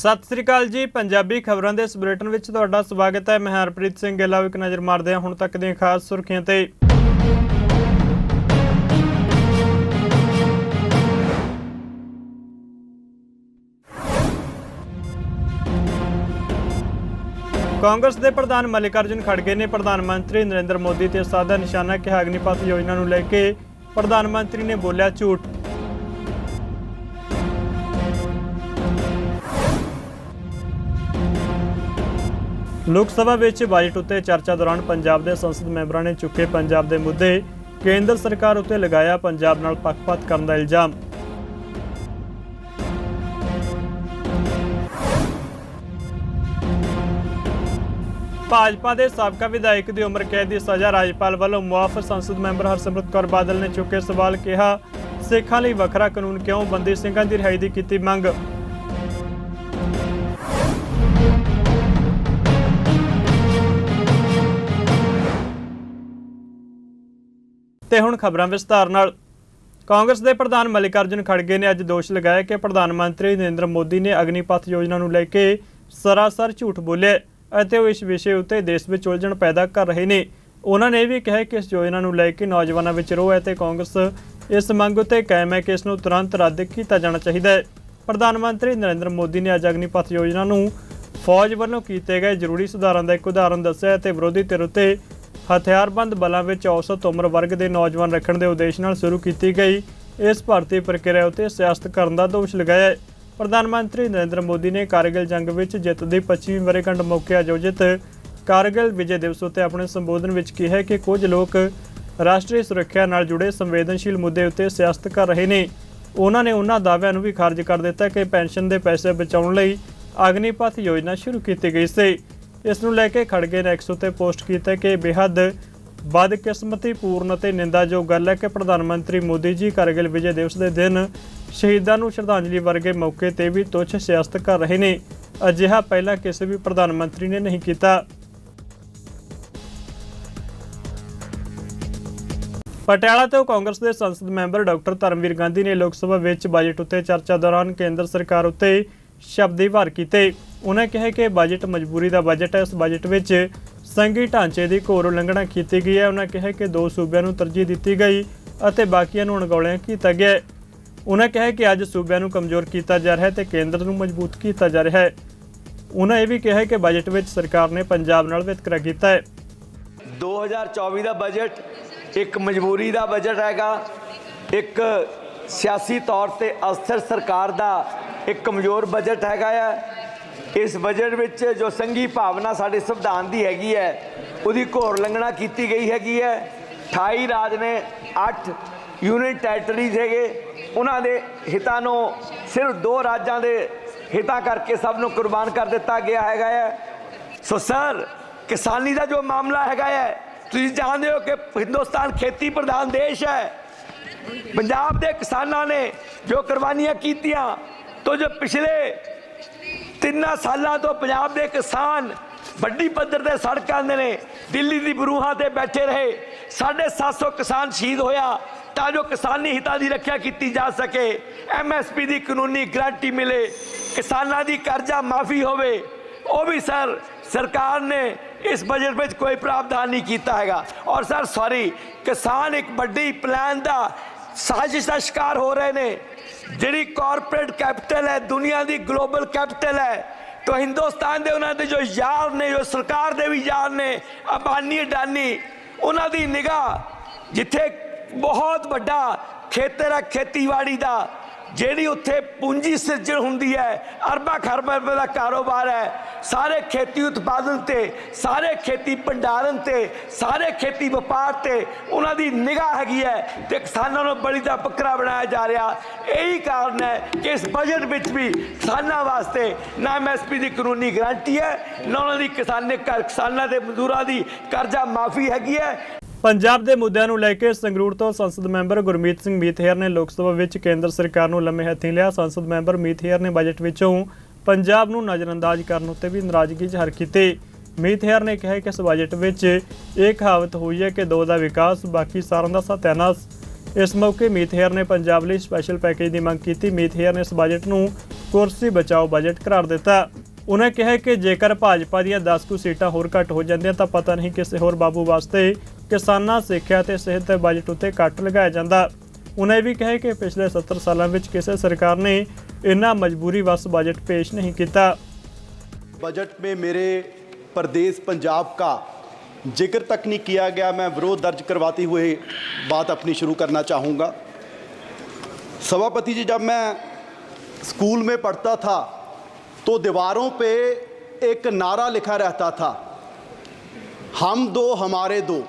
ਸਤਿ ਸ੍ਰੀ ਅਕਾਲ ਜੀ। ਪੰਜਾਬੀ ਖਬਰਾਂ ਦੇ ਇਸ ਬੁਲੇਟਿਨ ਵਿੱਚ ਤੁਹਾਡਾ ਸਵਾਗਤ ਹੈ। ਮੈਂ ਹਰਪ੍ਰੀਤ ਸਿੰਘ ਗਿੱਲਾ ਇੱਕ ਨਜ਼ਰ ਮਾਰਦੇ ਹਾਂ ਹੁਣ ਤੱਕ ਦੀਆਂ ਖਾਸ ਸੁਰਖੀਆਂ ਤੇ। ਕਾਂਗਰਸ ਦੇ ਪ੍ਰਧਾਨ ਮੱਲਿਕਾਰਜੁਨ ਖੜਗੇ ਨੇ ਪ੍ਰਧਾਨ ਮੰਤਰੀ ਨਰਿੰਦਰ ਮੋਦੀ ਤੇ ਸਾਦਾ ਨਿਸ਼ਾਨਾ ਕਿਹਾ। ਅਗਨੀਪਥ ਯੋਜਨਾ ਨੂੰ ਲੈ ਕੇ ਪ੍ਰਧਾਨ ਮੰਤਰੀ ਨੇ ਬੋਲਿਆ ਝੂਠ। ਲੋਕ ਸਭਾ ਵਿੱਚ ਬਜਟ ਉੱਤੇ ਚਰਚਾ ਦੌਰਾਨ ਪੰਜਾਬ ਦੇ ਸੰਸਦ ਮੈਂਬਰਾਂ ਨੇ ਚੁੱਕੇ ਪੰਜਾਬ ਦੇ ਮੁੱਦੇ ਕੇਂਦਰ ਸਰਕਾਰ ਉੱਤੇ ਲਗਾਇਆ ਪੰਜਾਬ ਨਾਲ ਪੱਖਪਾਤ ਕਰਨ ਦਾ ਇਲਜ਼ਾਮ। ਭਾਜਪਾ ਦੇ ਸਾਬਕਾ ਵਿਧਾਇਕ ਦੀ ਉਮਰ ਕੈਦ ਦੀ ਸਜ਼ਾ ਰਾਜਪਾਲ ਵੱਲੋਂ ਮੁਆਫ ਸੰਸਦ ਮੈਂਬਰ ਹਰਸਿਮਰਤ ਕੌਰ ਬਾਦਲ ਨੇ ਚੁੱਕੇ ਸਵਾਲ ਕਿਹਾ, ਸਿੱਖਾਂ ਲਈ ਵੱਖਰਾ ਕਾਨੂੰਨ ਕਿਉਂ? ਬੰਦੀ ਸਿੰਘਾਂ ਦੀ ਰਿਹਾਈ ਦੀ ਕੀਤੀ ਮੰਗ। ਤੇ ਹੁਣ ਖਬਰਾਂ ਵਿਸਤਾਰ ਨਾਲ। ਕਾਂਗਰਸ ਦੇ ਪ੍ਰਧਾਨ ਮੱਲਿਕਾਰਜੁਨ ਖੜਗੇ ਨੇ ਅੱਜ ਦੋਸ਼ ਲਗਾਇਆ ਕਿ ਪ੍ਰਧਾਨ ਮੰਤਰੀ ਨਰਿੰਦਰ ਮੋਦੀ ਨੇ ਅਗਨੀਪਥ ਯੋਜਨਾ ਨੂੰ ਲੈ ਕੇ ਸਰਾਸਰ ਝੂਠ ਬੋਲਿਆ ਅਤੇ ਉਹ ਇਸ ਵਿਸ਼ੇ ਉੱਤੇ ਦੇਸ਼ ਵਿੱਚ ਉਲਝਣ ਪੈਦਾ ਕਰ ਰਹੇ ਨੇ। ਉਹਨਾਂ ਨੇ ਇਹ ਵੀ ਕਿਹਾ ਕਿ ਇਸ ਯੋਜਨਾ ਨੂੰ ਲੈ ਕੇ ਨੌਜਵਾਨਾਂ ਵਿੱਚ ਰੋਹ ਹੈ ਤੇ ਕਾਂਗਰਸ ਇਸ ਮੰਗ ਉੱਤੇ ਕਾਇਮ ਹੈ ਕਿ ਇਸ ਨੂੰ ਤੁਰੰਤ ਰੱਦ ਕੀਤਾ ਜਾਣਾ ਚਾਹੀਦਾ ਹੈ। ਪ੍ਰਧਾਨ ਮੰਤਰੀ ਨਰਿੰਦਰ ਮੋਦੀ ਨੇ ਅੱਜ ਅਗਨੀਪਥ ਯੋਜਨਾ ਨੂੰ ਫੌਜ ਵੱਲੋਂ ਕੀਤੇ ਗਏ ਜ਼ਰੂਰੀ ਸੁਧਾਰਾਂ ਦਾ ਇੱਕ ਉਦਾਹਰਨ ਦੱਸਿਆ ਤੇ ਵਿਰੋਧੀ ਧਿਰ ਉੱਤੇ ਹਥਿਆਰਬੰਦ ਬਲਾਂ ਵਿੱਚ ਔਸਤ ਉਮਰ ਵਰਗ ਦੇ ਨੌਜਵਾਨ ਰੱਖਣ ਦੇ ਉਦੇਸ਼ ਨਾਲ ਸ਼ੁਰੂ ਕੀਤੀ ਗਈ। ਇਸ ਭਰਤੀ ਪ੍ਰਕਿਰਿਆ ਉੱਤੇ ਸਿਆਸਤ ਕਰਨ ਦਾ ਦੋਸ਼ ਲਗਾਇਆ ਪ੍ਰਧਾਨ ਮੰਤਰੀ ਨਰਿੰਦਰ ਮੋਦੀ ਨੇ ਕਾਰਗਿਲ ਜੰਗ ਵਿੱਚ ਜਿੱਤ ਦੀ 25ਵੀਂ ਵਰ੍ਹੇਗੰਢ ਮੌਕੇ ਆਯੋਜਿਤ ਕਾਰਗਿਲ ਵਿਜੇ ਦਿਵਸ ਉੱਤੇ ਆਪਣੇ ਸੰਬੋਧਨ ਵਿੱਚ ਕਿਹਾ ਕਿ ਕੁਝ ਲੋਕ ਰਾਸ਼ਟਰੀ ਸੁਰੱਖਿਆ ਨਾਲ ਜੁੜੇ ਸੰਵੇਦਨਸ਼ੀਲ ਮੁੱਦੇ ਉੱਤੇ ਸਿਆਸਤ ਕਰ ਰਹੇ ਨੇ। ਉਹਨਾਂ ਨੇ ਉਹਨਾਂ ਦਾਅਵਿਆਂ ਨੂੰ ਵੀ ਖਾਰਜ ਕਰ ਦਿੱਤਾ ਕਿ ਪੈਨਸ਼ਨ ਦੇ ਪੈਸੇ ਬਚਾਉਣ ਲਈ ਅਗਨੀਪਥ ਯੋਜਨਾ ਸ਼ੁਰੂ ਕੀਤੀ ਗਈ ਸੀ। ਇਸ ਨੂੰ ਲੈ ਕੇ ਖੜਗੇ ਨੇ ਐਕਸ ਉੱਤੇ ਪੋਸਟ ਕੀਤਾ ਕਿ ਬੇਹੱਦ ਬਦਕਿਸਮਤੀ ਪੂਰਨ ਅਤੇ ਨਿੰਦਾਯੋਗ ਗੱਲ ਹੈ ਕਿ ਪ੍ਰਧਾਨ ਮੰਤਰੀ ਮੋਦੀ ਜੀ ਕਰਗਿਲ ਵਿਜੇ ਦਿਵਸ ਦੇ ਦਿਨ ਸ਼ਹੀਦਾਂ ਨੂੰ ਸ਼ਰਧਾਂਜਲੀ ਵਰਗੇ ਮੌਕੇ ਤੇ ਵੀ ਤੁੱਛ ਸਿਆਸਤ ਕਰ ਰਹੇ ਨੇ। ਅਜਿਹਾ ਪਹਿਲਾਂ ਕਿਸੇ ਵੀ ਪ੍ਰਧਾਨ ਮੰਤਰੀ ਨੇ ਨਹੀਂ ਕੀਤਾ। ਪਟਿਆਲਾ ਤੋਂ ਕਾਂਗਰਸ ਦੇ ਸੰਸਦ ਮੈਂਬਰ ਡਾਕਟਰ ਧਰਮਵੀਰ ਗਾਂਧੀ ਨੇ ਲੋਕ ਸਭਾ ਵਿੱਚ ਬਜਟ ਉੱਤੇ ਚਰਚਾ ਦੌਰਾਨ ਕੇਂਦਰ ਸਰਕਾਰ ਉੱਤੇ ਸ਼ਬਦੀ ਵਾਰ ਕੀਤੇ। ਉਹਨਾਂ ਕਿਹਾ ਕਿ ਬਜਟ ਮਜਬੂਰੀ ਦਾ ਬਜਟ ਹੈ। ਉਸ ਬਜਟ ਵਿੱਚ ਸੰਘੀ ਢਾਂਚੇ ਦੀ ਘੋਰ ਉਲੰਘਣਾ ਕੀਤੀ ਗਈ ਹੈ। ਉਹਨਾਂ ਕਿਹਾ ਕਿ ਦੋ ਸੂਬਿਆਂ ਨੂੰ ਤਰਜੀਹ ਦਿੱਤੀ ਗਈ ਅਤੇ ਬਾਕੀਆਂ ਨੂੰ ਅਣਗੌਲਿਆਂ ਕੀਤਾ ਗਿਆ ਉਹਨਾਂ ਕਿਹਾ ਕਿ ਅੱਜ ਸੂਬਿਆਂ ਨੂੰ ਕਮਜ਼ੋਰ ਕੀਤਾ ਜਾ ਰਿਹਾ ਹੈ ਤੇ ਕੇਂਦਰ ਨੂੰ ਮਜ਼ਬੂਤ ਕੀਤਾ ਜਾ ਰਿਹਾ ਹੈ। ਉਹਨਾਂ ਇਹ ਵੀ ਕਿਹਾ ਕਿ ਬਜਟ ਵਿੱਚ ਸਰਕਾਰ ਨੇ ਪੰਜਾਬ ਨਾਲ ਵਿਤਕਰਾ ਕੀਤਾ ਹੈ। 2024 ਦਾ ਬਜਟ ਇੱਕ ਮਜਬੂਰੀ ਦਾ ਬਜਟ ਹੈਗਾ। ਇੱਕ ਸਿਆਸੀ ਤੌਰ ਤੇ ਅਸਥਿਰ ਸਰਕਾਰ ਦਾ ਇੱਕ ਕਮਜ਼ੋਰ ਬਜਟ ਹੈਗਾ ਆ। ਇਸ ਬਜਟ ਵਿੱਚ ਜੋ ਸੰਘੀ ਭਾਵਨਾ ਸਾਡੇ ਸੰਵਿਧਾਨ ਦੀ ਹੈਗੀ ਹੈ, ਉਹਦੀ ਘੋਰ ਲੰਘਣਾ ਕੀਤੀ ਗਈ ਹੈਗੀ ਹੈ। 28 ਰਾਜ ਨੇ 8 ਯੂਨਿਟ ਟੈਰੀਟਰੀਜ਼ ਹੈਗੇ। ਉਹਨਾਂ ਦੇ ਹਿੱਤਾਂ ਨੂੰ ਸਿਰਫ ਦੋ ਰਾਜਾਂ ਦੇ ਹਿੱਤਾਂ ਕਰਕੇ ਸਭ ਨੂੰ ਕੁਰਬਾਨ ਕਰ ਦਿੱਤਾ ਗਿਆ ਹੈਗਾ ਹੈ। ਸੋ ਸਰ, ਕਿਸਾਨੀ ਦਾ ਜੋ ਮਾਮਲਾ ਹੈਗਾ ਹੈ, ਤੁਸੀਂ ਜਾਣਦੇ ਹੋ ਕਿ ਹਿੰਦੁਸਤਾਨ ਖੇਤੀ ਪ੍ਰਧਾਨ ਦੇਸ਼ ਹੈ। ਪੰਜਾਬ ਦੇ ਕਿਸਾਨਾਂ ਨੇ ਜੋ ਕੁਰਬਾਨੀਆਂ ਕੀਤੀਆਂ, ਤੋਂ ਜੋ ਪਿਛਲੇ ਤਿੰਨਾਂ ਸਾਲਾਂ ਤੋਂ ਪੰਜਾਬ ਦੇ ਕਿਸਾਨ ਵੱਡੀ ਪੱਧਰ ਤੇ ਸੜਕਾਂ ਦੇ ਨੇ, ਦਿੱਲੀ ਦੀ ਬਰੂਹਾਂ ਤੇ ਬੈਠੇ ਰਹੇ। 750 ਕਿਸਾਨ ਸ਼ਹੀਦ ਹੋਇਆ, ਤਾਂ ਜੋ ਕਿਸਾਨੀ ਹਿੱਤਾਂ ਦੀ ਰੱਖਿਆ ਕੀਤੀ ਜਾ ਸਕੇ। ਐਮਐਸਪੀ ਦੀ ਕਾਨੂੰਨੀ ਗਰੰਟੀ ਮਿਲੇ, ਕਿਸਾਨਾਂ ਦੀ ਕਰਜ਼ਾ ਮਾਫੀ ਹੋਵੇ। ਉਹ ਵੀ ਸਰ, ਸਰਕਾਰ ਨੇ ਇਸ ਬਜਟ ਵਿੱਚ ਕੋਈ ਪ੍ਰਾਵਧਾਨ ਨਹੀਂ ਕੀਤਾ ਹੈਗਾ। ਔਰ ਸਰ ਸੌਰੀ ਕਿਸਾਨ ਇੱਕ ਵੱਡੀ ਪਲਾਨ ਦਾ ਸਾਜ਼ਿਸ਼ ਦਾ ਸ਼ਿਕਾਰ ਹੋ ਰਹੇ ਨੇ। ਜਿਹੜੀ ਕਾਰਪੋਰੇਟ ਕੈਪੀਟਲ ਹੈ, ਦੁਨੀਆ ਦੀ ਗਲੋਬਲ ਕੈਪੀਟਲ ਹੈ, ਤਾਂ ਹਿੰਦੁਸਤਾਨ ਦੇ ਉਹਨਾਂ ਦੇ ਜੋ ਯਾਰ ਨੇ, ਜੋ ਸਰਕਾਰ ਦੇ ਵੀ ਯਾਰ ਨੇ, ਅਬਾਨੀ, ਅਡਾਨੀ, ਉਹਨਾਂ ਦੀ ਨਿਗਾਹ ਜਿੱਥੇ ਬਹੁਤ ਵੱਡਾ ਖੇਤਰ ਹੈ ਖੇਤੀਬਾੜੀ ਦਾ ਜਿਹੜੀ ਉੱਥੇ ਪੂੰਜੀ ਸਿਰਜਣ ਹੁੰਦੀ ਹੈ, ਅਰਬਾਂ ਖਰਬਾਂ ਰੁਪਏ ਦਾ ਕਾਰੋਬਾਰ ਹੈ, ਸਾਰੇ ਖੇਤੀ ਉਤਪਾਦਨ ਤੇ, ਸਾਰੇ ਖੇਤੀ ਭੰਡਾਰਨ ਤੇ, ਸਾਰੇ ਖੇਤੀ ਵਪਾਰ ਤੇ ਉਹਨਾਂ ਦੀ ਨਿਗਾਹ ਹੈਗੀ ਹੈ ਤੇ ਕਿਸਾਨਾਂ ਨੂੰ ਬੜੀ ਦਾ ਬੱਕਰਾ ਬਣਾਇਆ ਜਾ ਰਿਹਾ। ਇਹੀ ਕਾਰਨ ਹੈ ਕਿ ਇਸ ਬਜਟ ਵਿੱਚ ਵੀ ਕਿਸਾਨਾਂ ਵਾਸਤੇ ਨਾ ਐਮਐਸਪੀ ਦੀ ਕਾਨੂੰਨੀ ਗਾਰੰਟੀ ਹੈ, ਨਾ ਉਹਨਾਂ ਦੀ ਕਿਸਾਨੇ ਕਿਸਾਨਾਂ ਦੇ ਮਜ਼ਦੂਰਾਂ ਦੀ ਕਰਜ਼ਾ ਮਾਫੀ ਹੈਗੀ ਹੈ ਪੰਜਾਬ ਦੇ ਮੁੱਦਿਆਂ ਨੂੰ ਲੈ ਕੇ ਸੰਗਰੂਰ ਤੋਂ ਸੰਸਦ ਮੈਂਬਰ ਗੁਰਮੀਤ ਸਿੰਘ ਮੀਤਹੇਰ ਨੇ ਲੋਕ ਸਭਾ ਵਿੱਚ ਕੇਂਦਰ ਸਰਕਾਰ ਨੂੰ ਲੰਮੇ ਹੱਥੀਂ ਲਿਆ। ਸੰਸਦ ਮੈਂਬਰ ਮੀਤਹੇਰ ਨੇ ਬਜਟ ਵਿੱਚੋਂ ਪੰਜਾਬ ਨੂੰ ਨਜ਼ਰਅੰਦਾਜ਼ ਕਰਨ ਉੱਤੇ ਵੀ ਨਾਰਾਜ਼ਗੀ ਜ਼ਾਹਰ ਕੀਤੀ। ਮੀਤਹੇਰ ਨੇ ਕਿਹਾ ਕਿ ਇਸ ਬਜਟ ਵਿੱਚ ਇਹ ਕਹਾਵਤ ਹੋਈ ਹੈ ਕਿ ਦੋ ਦਾ ਵਿਕਾਸ, ਬਾਕੀ ਸਾਰਿਆਂ ਦਾ ਸਤਿਆਨਾਸ਼। ਇਸ ਮੌਕੇ ਮੀਤਹੇਰ ਨੇ ਪੰਜਾਬ ਲਈ ਸਪੈਸ਼ਲ ਪੈਕੇਜ ਦੀ ਮੰਗ ਕੀਤੀ। ਮੀਤਹੇਰ ਨੇ ਇਸ ਬਜਟ ਨੂੰ ਕੁਰਸੀ ਬਚਾਓ ਬਜਟ ਕਰਾਰ ਦਿੱਤਾ। ਉਹਨਾਂ ਕਿਹਾ ਕਿ ਜੇਕਰ ਭਾਜਪਾ ਦੀਆਂ 10 ਕੁ ਸੀਟਾਂ ਹੋਰ ਘੱਟ ਹੋ ਜਾਂਦੀਆਂ ਤਾਂ ਪਤਾ ਨਹੀਂ ਕਿਸੇ ਹੋਰ ਬਾਬੂ ਵਾਸਤੇ ਕਿਸਾਨਾਂ ਸਿੱਖਿਆ ਤੇ ਸਿਹਤ ਦੇ ਬਜਟ ਉੱਤੇ ਕੱਟ ਲਗਾਇਆ ਜਾਂਦਾ ਉਹਨਾਂ ਇਹ ਵੀ ਕਿਹਾ ਕਿ ਪਿਛਲੇ 70 ਸਾਲਾਂ ਵਿੱਚ ਕਿਸੇ ਸਰਕਾਰ ਨੇ ਇੰਨਾ ਮਜਬੂਰੀ ਵਸ ਬਜਟ ਪੇਸ਼ ਨਹੀਂ ਕੀਤਾ बजट में मेरे प्रदेश पंजाब का जिक्र तक नहीं किया गया मैं विरोध दर्ज करवाते हुए बात अपनी शुरू करना चाहूँगा सभापति जी जब मैं स्कूल में पढ़ता था तो दीवारों पे एक नारा लिखा रहता था हम दो हमारे दो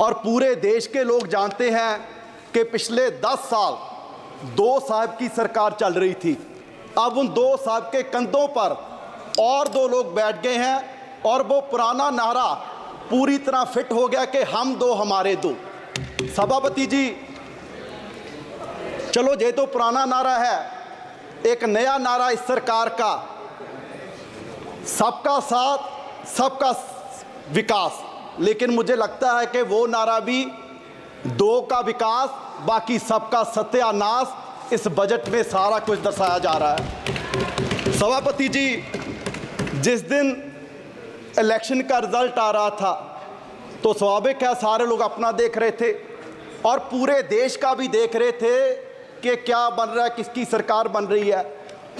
और पूरे देश के लोग जानते हैं कि पिछले 10 साल दो साहब की सरकार चल रही थी। अब उन दो साहब के कंधों पर और दो लोग बैठ गए हैं और वो पुराना नारा पूरी तरह फिट हो गया कि हम दो, हमारे दो। सभापति जी, चलो ये तो पुराना नारा है, एक नया नारा इस सरकार का। सबका साथ, सबका विकास। लेकिन मुझे लगता है कि वो नारा भी दो का विकास, बाकी सबका सत्यानाश, इस बजट में सारा कुछ दर्शाया जा रहा है। सभापति जी, जिस दिन इलेक्शन का रिज़ल्ट आ रहा था तो स्वाभाविक है सारे लोग अपना देख रहे थे और पूरे देश का भी देख रहे थे कि क्या बन रहा है, किसकी सरकार बन रही है।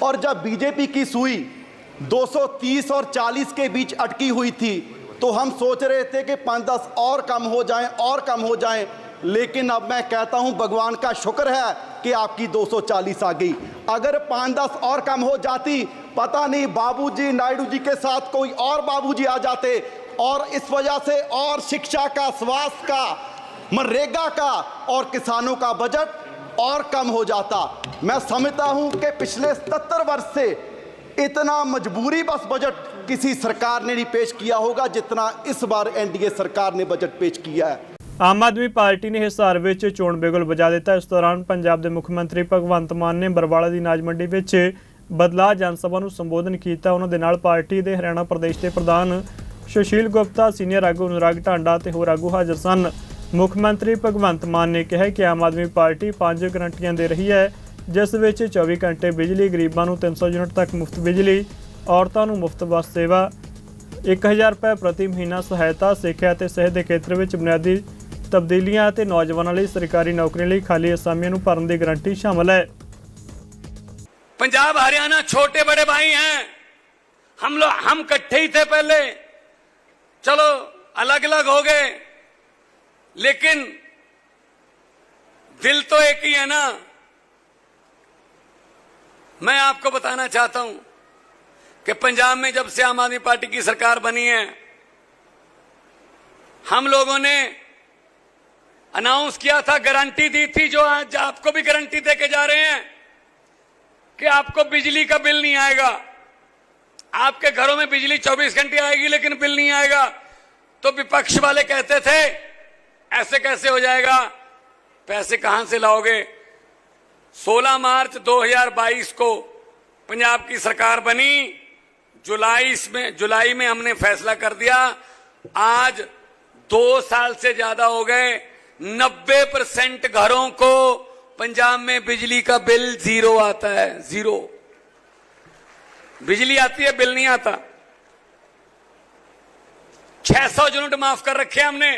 और जब बीजेपी की सुई 230 और 40 के बीच अटकी हुई थी तो हम सोच रहे थे कि पाँच दस और कम हो जाएँ, और कम हो जाएँ। लेकिन अब मैं कहता हूँ, भगवान का शुक्र है कि आपकी 240 आ गई। अगर पाँच दस और कम हो जाती, पता नहीं बाबूजी, नायडू जी के साथ कोई और बाबूजी आ जाते। और इस वजह से और शिक्षा का, स्वास्थ्य का, मनरेगा का, और किसानों का बजट और कम हो जाता। मैं समझता हूँ कि पिछले सत्तर वर्ष से इतना मजबूरी बस बजट किसी सरकार ने नहीं पेश किया होगा जितना इस बार एनडीए सरकार ने बजट पेश किया है ਆਮ ਆਦਮੀ ਪਾਰਟੀ ਨੇ ਹਿਸਾਰ ਵਿੱਚ ਚੋਣ ਬਿਗੁਲ ਵਜਾ ਦਿੱਤਾ ਇਸ ਦੌਰਾਨ ਪੰਜਾਬ ਦੇ ਮੁੱਖ ਮੰਤਰੀ ਭਗਵੰਤ ਮਾਨ ਨੇ ਬਰਵਾਲਾ ਦੀ ਅਨਾਜ ਮੰਡੀ ਵਿੱਚ ਬਦਲਾਅ ਜਨ ਸਭਾ ਨੂੰ ਸੰਬੋਧਨ ਕੀਤਾ ਉਹਨਾਂ ਦੇ ਨਾਲ ਪਾਰਟੀ ਦੇ ਹਰਿਆਣਾ ਪ੍ਰਦੇਸ਼ ਦੇ ਪ੍ਰਧਾਨ ਸੁਸ਼ੀਲ ਗੁਪਤਾ ਸੀਨੀਅਰ ਆਗੂ ਅਨੁਰਾਗ ਢਾਂਡਾ ਤੇ ਹੋਰ ਆਗੂ ਹਾਜ਼ਰ ਸਨ ਮੁੱਖ ਮੰਤਰੀ ਭਗਵੰਤ ਮਾਨ ਨੇ ਕਿਹਾ ਕਿ ਆਮ ਆਦਮੀ ਪਾਰਟੀ ਪੰਜ ਗਰੰਟੀਆਂ ਦੇ ਰਹੀ ਹੈ ਜਿਸ ਵਿੱਚ 24 ਘੰਟੇ ਬਿਜਲੀ ਗਰੀਬਾਂ ਨੂੰ 300 ਯੂਨਿਟ ਤੱਕ ਮੁਫਤ ਬਿਜਲੀ ਔਰਤਾਂ ਨੂੰ ਮੁਫਤ ਬੱਸ ਸੇਵਾ 1000 ਰੁਪਏ ਪ੍ਰਤੀ ਮਹੀਨਾ ਸਹਾਇਤਾ ਸਿੱਖਿਆ ਤੇ ਸਿਹਤ ਦੇ ਖੇਤਰ ਵਿੱਚ ਬੁਨਿਆਦੀ ਤਬਦੀਲੀਆਂ ਅਤੇ ਨੌਜਵਾਨਾਂ ਲਈ ਸਰਕਾਰੀ ਨੌਕਰੀਆਂ ਲਈ ਖਾਲੀ ਅਸਾਮੀਆਂ ਨੂੰ ਭਰਨ ਦੀ ਗਰੰਟੀ ਸ਼ਾਮਲ ਹੈ पंजाब हरियाणा छोटे बड़े भाई हैं हम लोग हम इकट्ठे ही थे पहले चलो अलग अलग हो गए लेकिन दिल तो एक ही है ना मैं आपको बताना चाहता हूं कि पंजाब में जब से आम आदमी पार्टी की सरकार बनी है, हम लोगों ने अनाउंस किया था गारंटी दी थी, जो आज आपको भी गारंटी दे के जा रहे हैं कि आपको बिजली का बिल नहीं आएगा। आपके घरों में बिजली 24 घंटे आएगी, लेकिन बिल नहीं आएगा। तो विपक्ष वाले कहते थे, ऐसे कैसे हो जाएगा? पैसे कहाँ से लाओगे? 16 मार्च 2022 को पंजाब की सरकार बनी। जुलाई में जुलाई में हमने फैसला कर दिया। आज दो साल से ज़्यादा हो गए 90 परसेंट घरों को पंजाब में बिजली का बिल ज़ीरो आता है, ज़ीरो। बिजली आती है, बिल नहीं आता। 600 यूनिट माफ़ कर रखे हमने।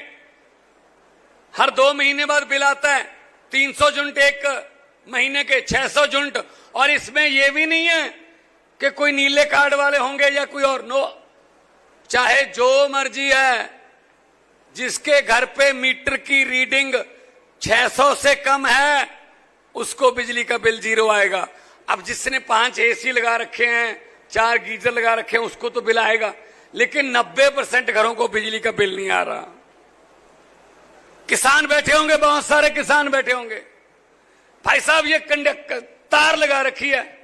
हर दो महीने बाद बिल आता है 300 यूनिट एक महीने के 600 यूनिट। और इसमें यह भी नहीं है कि कोई नीले कार्ड वाले होंगे या कोई और। नो चाहे जो मर्ज़ी है, जिसके घर पे मीटर की रीडिंग 600 से कम है, उसको बिजली का बिल ज़ीरो आएगा। अब जिसने पाँच एसी लगा रखे हैं, चार गीजर लगा रखे हैं, उसको तो बिल आएगा। लेकिन 90 परसेंट घरों को बिजली का बिल नहीं आ रहा। किसान बैठे होंगे, बहुत सारे किसान बैठे होंगे। भाई साहब, ये कंडक्ट तार लगा रखी है।